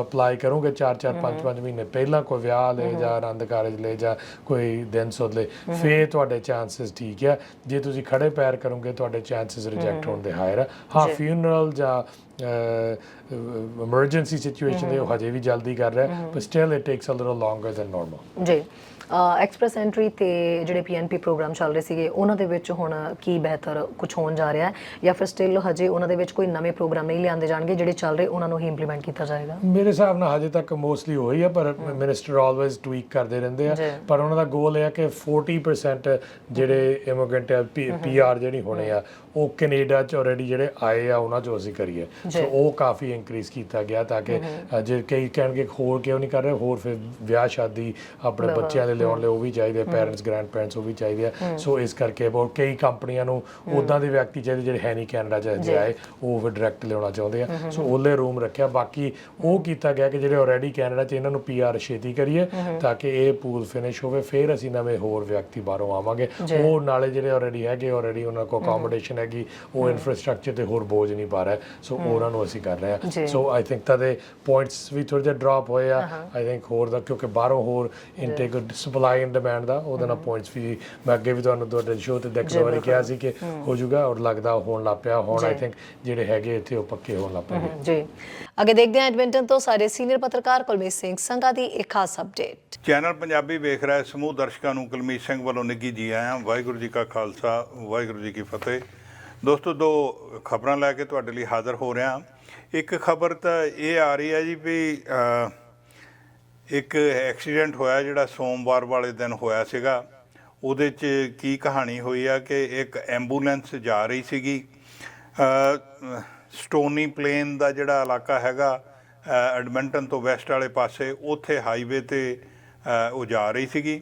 ਅਪਲਾਈ ਕਰੋਗੇ 4-4 5-5 ਮਹੀਨੇ ਪਹਿਲਾਂ ਕੋਈ ਵਿਆਹ ਲੈ ਜਾਂ ਆਨੰਦ ਕਾਰਜ ਲੈ ਜਾਂ ਕੋਈ ਦਿਨ ਸੁੱਧ ਲੈ ਫਿਰ ਤੁਹਾਡੇ ਚਾਂਸਸ ਠੀਕ ਆ। ਜੇ ਤੁਸੀਂ ਖੜੇ ਪੈਰ ਕਰੋਗੇ ਤੁਹਾਡੇ ਚਾਂਸਸ ਰਿਜੈਕਟ ਹੋਣ ਦੇ ਹਾਇਰ ਆ। ਹਾਂ ਫਿਊਨਰਲ ਜਾਂ ਐਮਰਜੈਂਸੀ ਸਿਚੁਏਸ਼ਨ ਦੇ ਉਹ ਹਜੇ ਵੀ ਜਲਦੀ ਕਰ ਰਿਹਾ ਪਰ still it takes a little longer than normal ਜੀ। ਐਕਸਪ੍ਰੈਸ ਐਂਟਰੀ ਤੇ ਜਿਹੜੇ ਪੀਐਨਪੀ ਪ੍ਰੋਗਰਾਮ ਚੱਲ ਰਹੇ ਸੀਗੇ ਉਹਨਾਂ ਦੇ ਵਿੱਚ ਹੁਣ ਕੀ ਬਿਹਤਰ ਕੁਝ ਹੋਣ ਜਾ ਰਿਹਾ ਹੈ? ਜਾਂ ਫਿਰ ਸਟਿਲ ਹਜੇ ਉਹਨਾਂ ਦੇ ਵਿੱਚ ਕੋਈ ਨਵੇਂ ਪ੍ਰੋਗਰਾਮ ਨਹੀਂ ਲਿਆਂਦੇ ਜਾਣਗੇ ਜਿਹੜੇ ਚੱਲ ਰਹੇ ਉਹਨਾਂ ਨੂੰ ਹੀ ਇੰਪਲੀਮੈਂਟ ਕੀਤਾ ਜਾਏਗਾ? ਮੇਰੇ ਹਿਸਾਬ ਨਾਲ ਹਜੇ ਤੱਕ ਮੋਸਟਲੀ ਹੋਈ ਆ ਪਰ ਮਿਨਿਸਟਰ ਆਲਵੇਜ਼ ਟਵੀਕ ਕਰਦੇ ਰਹਿੰਦੇ ਆ। ਪਰ ਉਹਨਾਂ ਦਾ ਗੋਲ ਇਹ ਆ ਕਿ 40% ਜਿਹੜੇ ਇਮੀਗ੍ਰੈਂਟ ਪੀਆਰ ਜਿਹੜੀ ਹੋਣੇ ਆ ਉਹ ਕੈਨੇਡਾ ਚ ਆਲਰੇਡੀ ਜਿਹੜੇ ਆਏ ਆ ਉਹਨਾਂ ਚੋਂ ਅਸੀਂ ਕਰੀਏ। ਸੋ ਉਹ ਕਾਫੀ ਇਨਕਰੀਜ਼ ਕੀਤਾ ਗਿਆ ਤਾਂ ਕਿ ਜੇ ਕਈ ਕਹਿਣਗੇ ਹੋਰ ਕਿਉਂ ਨਹੀਂ ਕਰ ਰਹੇ ਹੋਰ ਫਿਰ ਵਿਆਹ ਸ਼ਾਦੀ ਆਪਣੇ ਬੱਚਿਆਂ ਦੇ ਲਿਆਉਣ ਲਈ ਉਹ ਵੀ ਚਾਹੀਦੇ ਪੈਰੈਂਟਸ ਗ੍ਰੈਂਡ ਪੈਰੈਂਟਸ ਉਹ ਵੀ ਚਾਹੀਦੇ ਆ। ਸੋ ਇਸ ਕਰਕੇ ਬਹੁਤ ਕਈ ਕੰਪਨੀਆਂ ਨੂੰ ਉਦਾਂ ਦੇ ਵਿਅਕਤੀ ਚਾਹੀਦੇ ਜਿਹੜੇ ਹੈ ਨਹੀਂ ਕੈਨੇਡਾ ਚ ਹਜੇ ਆਏ ਉਹ ਫਿਰ ਡਾਇਰੈਕਟ ਲਿਆਉਣਾ ਚਾਹੁੰਦੇ ਆ। ਸੋ ਉਹਲੇ ਰੂਮ ਰੱਖਿਆ। ਬਾਕੀ ਉਹ ਕੀਤਾ ਗਿਆ ਕਿ ਜਿਹੜੇ ਆਲਰੇਡੀ ਕੈਨੇਡਾ ਚ ਇਹਨਾਂ ਨੂੰ ਪੀਆਰ ਛੇਤੀ ਕਰੀਏ ਤਾਂ ਕਿ ਇਹ ਪੂਲ ਫਿਨਿਸ਼ ਹੋਵੇ ਫਿਰ ਅਸੀਂ ਨਵੇਂ ਹੋਰ ਵਿਅਕਤੀ ਬਾਹਰੋਂ ਆਵਾਂਗੇ। ਉਹ ਨਾਲੇ ਜਿਹੜੇ ਆਲਰੇਡੀ ਹੈਗੇ ਆਲਰੇਡੀ ਉਹਨਾਂ ਕੋਲ ਅਕੋਮੋਡੇਸ਼ਨ ਹੈਗੀ ਉਹ ਇਨਫਰਾਸਟ੍ਰਕਚਰ ਤੇ ਹੋਰ ਬੋਝ ਨਹੀਂ ਪਾ ਰਿਹਾ। ਸੋ ਉਹਨਾਂ ਨੂੰ ਅਸੀਂ ਕਰ ਰਹੇ। ਹਾਂ। ਸੋ ਆਈ ਥਿੰਕ ਤਾਂ ਦੇ ਪੁਆਇੰਟਸ ਵੀ ਥੋੜੇ ਜਿਹਾ ਡ੍ਰੌਪ ਹੋਏ ਆ। ਆਈ ਥਿੰਕ ਹੋਰ ਦਾ ਕਿਉਂਕਿ ਬਾਹਰੋਂ ਹੋਰ ਇਨਟੇਕ ਸਪਲਾਈ ਐਂਡ ਡਿਮਾਂਡ ਦਾ ਉਹਦੇ ਨਾਲ ਪੁਆਇੰਟਸ ਵੀ ਮੈਂ ਅੱਗੇ ਵੀ ਤੁਹਾਨੂੰ ਤੁਹਾਡੇ ਸ਼ੋਅ ਤੇ ਦੇਖਦੇ ਵਾਰੀ ਕਿਹਾ ਸੀ ਕਿ ਹੋ। ਜਾਊਗਾ ਔਰ ਲੱਗਦਾ ਹੋਣ ਲੱਗ ਪਿਆ। ਹੁਣ ਆਈ ਥਿੰਕ ਜਿਹੜੇ ਹੈਗੇ ਇੱਥੇ ਉਹ ਪੱਕੇ ਹੋਣ ਪਏ। ਜੀ। ਅੱਗੇ ਦੇਖਦੇ ਹਾਂ ਐਡਮਿੰਟਨ ਤੋਂ ਸਾਡੇ ਸੀਨੀਅਰ ਪੱਤਰਕਾਰ ਕੁਲਮੀਤ ਸਿੰਘ ਸੰਘਾ ਦੀ ਇੱਕ ਖਾਸ ਅਪਡੇਟ ਚੈਨਲ ਪੰਜਾਬੀ ਵੇਖ ਰਿਹਾ ਸਮੂਹ ਦਰਸ਼ਕਾਂ ਨੂੰ ਕੁਲਮੀਤ ਸਿੰਘ ਵੱਲੋਂ ਨਿੱਘੀ ਜੀ ਆਇਆਂ। ਵਾਹਿਗੁਰੂ ਜੀ ਕਾ ਖਾਲਸਾ ਵਾਹਿਗੁਰੂ ਜੀ ਕੀ ਫਤਿਹ। ਦੋਸਤੋ, ਦੋ ਖਬਰਾਂ ਲੈ ਕੇ ਤੁਹਾਡੇ ਲਈ ਹਾਜ਼ਰ ਹੋ ਰਿਹਾ। ਇੱਕ ਖਬਰ ਤਾਂ ਇਹ ਆ ਰਹੀ ਹੈ ਜੀ ਵੀ ਇੱਕ ਐਕਸੀਡੈਂਟ ਹੋਇਆ ਜਿਹੜਾ ਸੋਮਵਾਰ ਵਾਲੇ ਦਿਨ ਹੋਇਆ ਸੀਗਾ। ਉਹਦੇ 'ਚ ਕੀ ਕਹਾਣੀ ਹੋਈ ਆ ਕਿ ਇੱਕ ਐਂਬੂਲੈਂਸ ਜਾ ਰਹੀ ਸੀਗੀ। ਸਟੋਨੀ ਪਲੇਨ ਦਾ ਜਿਹੜਾ ਇਲਾਕਾ ਹੈਗਾ ਐਡਮਿੰਟਨ ਤੋਂ ਵੈਸਟ ਵਾਲੇ ਪਾਸੇ, ਉੱਥੇ ਹਾਈਵੇ ਤੇ ਉਹ ਜਾ ਰਹੀ ਸੀਗੀ।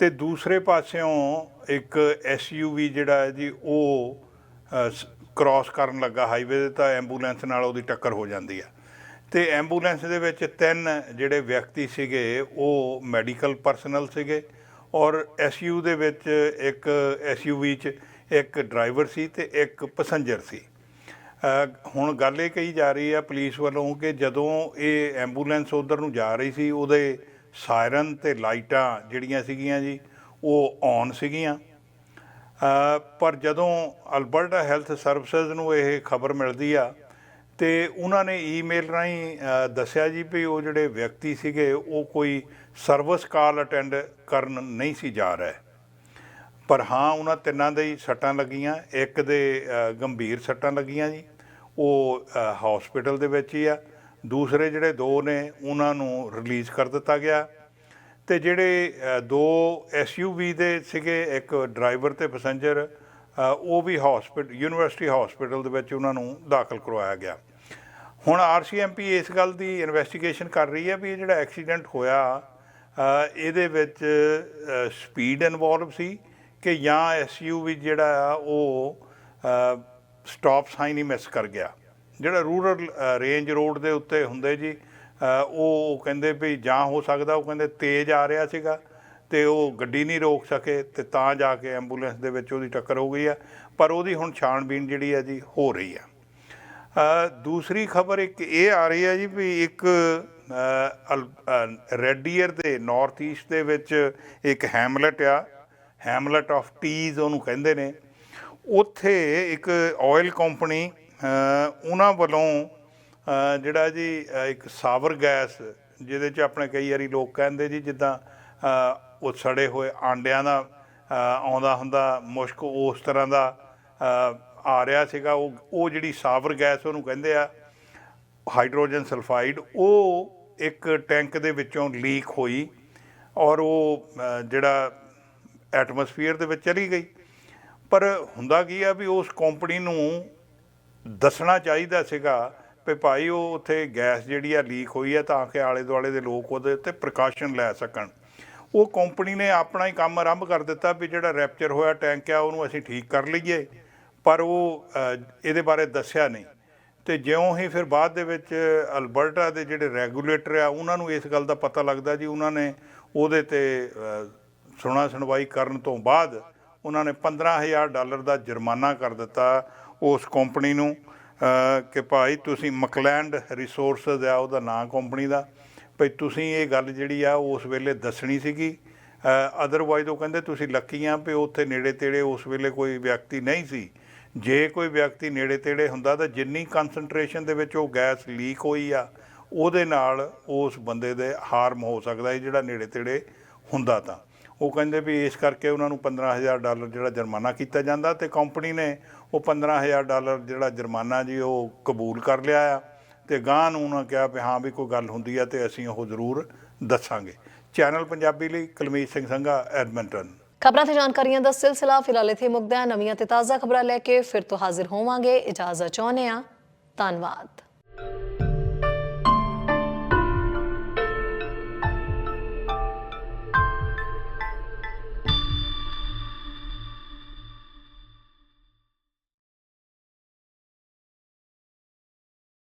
ਤੇ ਦੂਸਰੇ ਪਾਸਿਓਂ ਇੱਕ ਐਸਯੂਵੀ ਜਿਹੜਾ ਹੈ ਜੀ, ਉਹ ਕ੍ਰਾਸ ਕਰਨ ਲੱਗਾ ਹਾਈਵੇ ਤੇ ਤਾਂ ਐਂਬੂਲੈਂਸ ਨਾਲ ਉਹਦੀ ਟੱਕਰ ਹੋ ਜਾਂਦੀ ਆ। ਤੇ ਐਂਬੂਲੈਂਸ ਦੇ ਵਿੱਚ ਤਿੰਨ ਜਿਹੜੇ ਵਿਅਕਤੀ ਸੀਗੇ, ਉਹ ਮੈਡੀਕਲ ਪਰਸਨਲ ਸੀਗੇ ਔਰ ਐਸਯੂ ਦੇ ਵਿੱਚ ਇੱਕ ਐਸਯੂਵੀ 'ਚ ਇੱਕ ਡਰਾਈਵਰ ਸੀ ਤੇ ਇੱਕ ਪੈਸੇਂਜਰ ਸੀ। ਹੁਣ ਗੱਲ ਇਹ ਕਹੀ ਜਾ ਰਹੀ ਆ ਪੁਲਿਸ ਵੱਲੋਂ ਕਿ ਜਦੋਂ ਇਹ ਐਂਬੂਲੈਂਸ ਉਧਰ ਨੂੰ ਜਾ ਰਹੀ ਸੀ, ਉਹਦੇ ਸਾਇਰਨ ਤੇ ਲਾਈਟਾਂ ਜਿਹੜੀਆਂ ਸੀਗੀਆਂ ਜੀ, ਉਹ ਔਨ ਸੀਗੀਆਂ। ਪਰ ਜਦੋਂ ਅਲਬਰਟਾ ਹੈਲਥ ਸਰਵਿਸਿਜ਼ ਨੂੰ ਇਹ ਖਬਰ ਮਿਲਦੀ ਆ, ਤੇ ਉਹਨਾਂ ਨੇ ਈਮੇਲ ਰਾਹੀਂ ਦੱਸਿਆ ਜੀ ਵੀ ਉਹ ਜਿਹੜੇ ਵਿਅਕਤੀ ਸੀਗੇ, ਉਹ ਕੋਈ ਸਰਵਿਸ ਕਾਲ ਅਟੈਂਡ ਕਰਨ ਨਹੀਂ ਸੀ ਜਾ ਰਹੇ। ਪਰ ਹਾਂ, ਉਹਨਾਂ ਤਿੰਨਾਂ ਦੇ ਹੀ ਸੱਟਾਂ ਲੱਗੀਆਂ। ਇੱਕ ਦੇ ਗੰਭੀਰ ਸੱਟਾਂ ਲੱਗੀਆਂ ਜੀ। ਉਹ ਹਸਪੀਟਲ ਦੇ ਵਿੱਚ ਹੀ ਆ। ਦੂਸਰੇ ਜਿਹੜੇ ਦੋ ਨੇ, ਉਹਨਾਂ ਨੂੰ ਰਿਲੀਜ਼ ਕਰ ਦਿੱਤਾ ਗਿਆ। ਤੇ ਜਿਹੜੇ ਅ, ਦੋ ਐਸਯੂਵੀ ਦੇ ਸੀਗੇ ਇੱਕ ਡਰਾਈਵਰ ਤੇ ਪੈਸੇਂਜਰ ਉਹ ਵੀ ਹਸਪੀਟਲ ਯੂਨੀਵਰਸਿਟੀ ਹਸਪੀਟਲ ਦੇ ਵਿੱਚ ਉਹਨਾਂ ਨੂੰ ਦਾਖਲ ਕਰਵਾਇਆ ਗਿਆ। ਹੁਣ ਆਰਸੀਐਮਪੀ ਇਸ ਗੱਲ ਦੀ ਇਨਵੈਸਟੀਗੇਸ਼ਨ ਕਰ ਰਹੀ ਹੈ ਵੀ ਇਹ ਜਿਹੜਾ ਐਕਸੀਡੈਂਟ ਹੋਇਆ ਇਹਦੇ ਵਿੱਚ ਸਪੀਡ ਇਨਵੋਲਵ ਸੀ ਕਿ ਜਾਂ ਐਸਯੂਵੀ ਜਿਹੜਾ ਆ ਉਹ ਸਟਾਪ ਸਾਈਨ ਹੀ ਮਿਸ ਕਰ ਗਿਆ। ਜਿਹੜਾ ਰੂਰਲ ਰੇਂਜ ਰੋਡ ਦੇ ਉੱਤੇ ਹੁੰਦੇ ਜੀ ਉਹ ਕਹਿੰਦੇ ਵੀ ਜਾਂ ਹੋ ਸਕਦਾ, ਉਹ ਕਹਿੰਦੇ ਤੇਜ਼ ਆ ਰਿਹਾ ਸੀਗਾ ਤੇ ਉਹ ਗੱਡੀ ਨਹੀਂ ਰੋਕ ਸਕੇ ਤੇ ਤਾਂ ਜਾ ਕੇ ਐਂਬੂਲੈਂਸ ਦੇ ਵਿੱਚ ਉਹਦੀ ਟੱਕਰ ਹੋ ਗਈ ਆ, ਪਰ ਉਹਦੀ ਹੁਣ ਛਾਣਬੀਣ ਜਿਹੜੀ ਹੈ ਜੀ ਹੋ ਰਹੀ ਆ। ਦੂਸਰੀ ਖਬਰ ਇੱਕ ਇਹ ਆ ਰਹੀ ਹੈ ਜੀ ਵੀ ਇੱਕ ਰੈਡੀਅਰ ਦੇ ਨਾਰਥ ਈਸਟ ਦੇ ਵਿੱਚ ਇੱਕ ਹੈਮਲਟ ਆ, ਹੈਮਲਟ ਆਫ ਟੀਜ਼ ਉਹਨੂੰ ਕਹਿੰਦੇ ਨੇ। ਉੱਥੇ ਇੱਕ ਆਇਲ ਕੰਪਨੀ ਉਹਨਾਂ ਵੱਲੋਂ ਜਿਹੜਾ ਜੀ ਇੱਕ ਸਾਵਰ ਗੈਸ, ਜਿਹਦੇ ਚ ਆਪਣੇ ਕਈ ਵਾਰੀ ਲੋਕ ਕਹਿੰਦੇ ਜੀ, ਜਿੱਦਾਂ ਉਹ ਸੜੇ ਹੋਏ ਆਂਡਿਆਂ ਦਾ ਆਉਂਦਾ ਹੁੰਦਾ, ਮੁਸ਼ਕ ਉਸ ਤਰ੍ਹਾਂ ਦਾ ਆ ਰਿਹਾ ਸੀਗਾ। ਉਹ ਉਹ ਜਿਹੜੀ ਸਾਵਰ ਗੈਸ ਉਹਨੂੰ ਕਹਿੰਦੇ ਆ, ਹਾਈਡਰੋਜਨ ਸਲਫਾਈਡ, ਉਹ ਇੱਕ ਟੈਂਕ ਦੇ ਵਿੱਚੋਂ ਲੀਕ ਹੋਈ ਔਰ ਉਹ ਜਿਹੜਾ ਐਟਮੋਸਫੀਅਰ ਦੇ ਵਿੱਚ ਚਲੀ ਗਈ। ਪਰ ਹੁੰਦਾ ਕੀ ਆ ਵੀ ਉਸ ਕੰਪਨੀ ਨੂੰ ਦੱਸਣਾ ਚਾਹੀਦਾ ਸੀਗਾ ਵੀ ਭਾਈ ਉਹ ਉੱਥੇ ਗੈਸ ਜਿਹੜੀ ਆ ਲੀਕ ਹੋਈ ਹੈ ਤਾਂ ਕਿ ਆਲੇ ਦੁਆਲੇ ਦੇ ਲੋਕ ਉਹਦੇ ਉੱਤੇ ਪ੍ਰਕਾਸ਼ਨ ਲੈ ਸਕਣ। ਉਹ ਕੰਪਨੀ ਨੇ ਆਪਣਾ ਹੀ ਕੰਮ ਆਰੰਭ ਕਰ ਦਿੱਤਾ ਵੀ ਜਿਹੜਾ ਰੈਪਚਰ ਹੋਇਆ, ਟੈਂਕ ਆ, ਉਹਨੂੰ ਅਸੀਂ ਠੀਕ ਕਰ ਲਈਏ। ਪਰ ਉਹ ਇਹਦੇ ਬਾਰੇ ਦੱਸਿਆ ਨਹੀਂ। ਤੇ ਜਿਉਂ ਹੀ ਫਿਰ ਬਾਅਦ ਦੇ ਵਿੱਚ ਅਲਬਰਟਾ ਦੇ ਜਿਹੜੇ ਰੈਗੂਲੇਟਰ ਆ, ਉਹਨਾਂ ਨੂੰ ਇਸ ਗੱਲ ਦਾ ਪਤਾ ਲੱਗਦਾ ਜੀ, ਉਹਨਾਂ ਨੇ ਉਹਦੇ ਤੇ ਸੁਣਾ ਸੁਣਵਾਈ ਕਰਨ ਤੋਂ ਬਾਅਦ ਉਹਨਾਂ ਨੇ 15000 ਡਾਲਰ ਦਾ ਜੁਰਮਾਨਾ ਕਰ ਦਿੱਤਾ ਉਸ ਕੰਪਨੀ ਨੂੰ। ਕਿ ਭਾਈ ਤੁਸੀਂ ਮਕਲੈਂਡ ਰਿਸੋਰਸਸ ਆ ਉਹਦਾ ਨਾਂ ਕੰਪਨੀ ਦਾ। ਭਈ ਤੁਸੀਂ ਇਹ ਗੱਲ ਜਿਹੜੀ ਆ ਉਸ ਵੇਲੇ ਦੱਸਣੀ ਸੀਗੀ। ਅਦਰਵਾਈਜ਼ ਉਹ ਕਹਿੰਦੇ ਤੁਸੀਂ ਲੱਕੀ ਆ ਵੀ ਉੱਥੇ ਨੇੜੇ ਤੇੜੇ ਉਸ ਵੇਲੇ ਕੋਈ ਵਿਅਕਤੀ ਨਹੀਂ ਸੀ। ਜੇ ਕੋਈ ਵਿਅਕਤੀ ਨੇੜੇ ਤੇੜੇ ਹੁੰਦਾ ਤਾਂ ਜਿੰਨੀ ਕਨਸੈਂਟਰੇਸ਼ਨ ਦੇ ਵਿੱਚ ਉਹ ਗੈਸ ਲੀਕ ਹੋਈ ਆ, ਉਹਦੇ ਨਾਲ ਉਸ ਬੰਦੇ ਦੇ ਹਾਰਮ ਹੋ ਸਕਦਾ ਹੈ ਜਿਹੜਾ ਨੇੜੇ ਤੇੜੇ ਹੁੰਦਾ ਤਾਂ। ਉਹ ਕਹਿੰਦੇ ਵੀ ਇਸ ਕਰਕੇ ਉਹਨਾਂ ਨੂੰ 15000 ਡਾਲਰ ਜਿਹੜਾ ਜੁਰਮਾਨਾ ਕੀਤਾ ਜਾਂਦਾ ਤੇ ਕੰਪਨੀ ਨੇ ਉਹ 15000 ਡਾਲਰ ਜਿਹੜਾ ਜੁਰਮਾਨਾ ਜੀ, ਉਹ ਕਬੂਲ ਕਰ ਲਿਆ ਆ ਤੇ ਗਾਂ ਨੂੰ ਉਹਨਾਂ ਕਿਹਾ ਵੀ ਹਾਂ ਵੀ ਕੋਈ ਗੱਲ ਹੁੰਦੀ ਆ ਤੇ ਅਸੀਂ ਉਹ ਜ਼ਰੂਰ ਦੱਸਾਂਗੇ। ਚੈਨਲ ਪੰਜਾਬੀ ਲਈ ਕੁਲਮੀਤ ਸਿੰਘ ਸੰਘਾ, ਐਡਮਿੰਟਨ। ਖਬਰਾਂ ਤੇ ਜਾਣਕਾਰੀਆਂ ਦਾ ਸਿਲਸਿਲਾ ਫਿਲਹਾਲ ਇੱਥੇ ਮੁੱਕਦਾ ਹੈ। ਨਵੀਆਂ ਤੇ ਤਾਜ਼ਾ ਖਬਰਾਂ ਲੈ ਕੇ ਫਿਰ ਤੋਂ ਹਾਜ਼ਰ ਹੋਵਾਂਗੇ। ਇਜਾਜ਼ਤ ਚਾਹੁੰਦੇ ਹਾਂ। ਧੰਨਵਾਦ।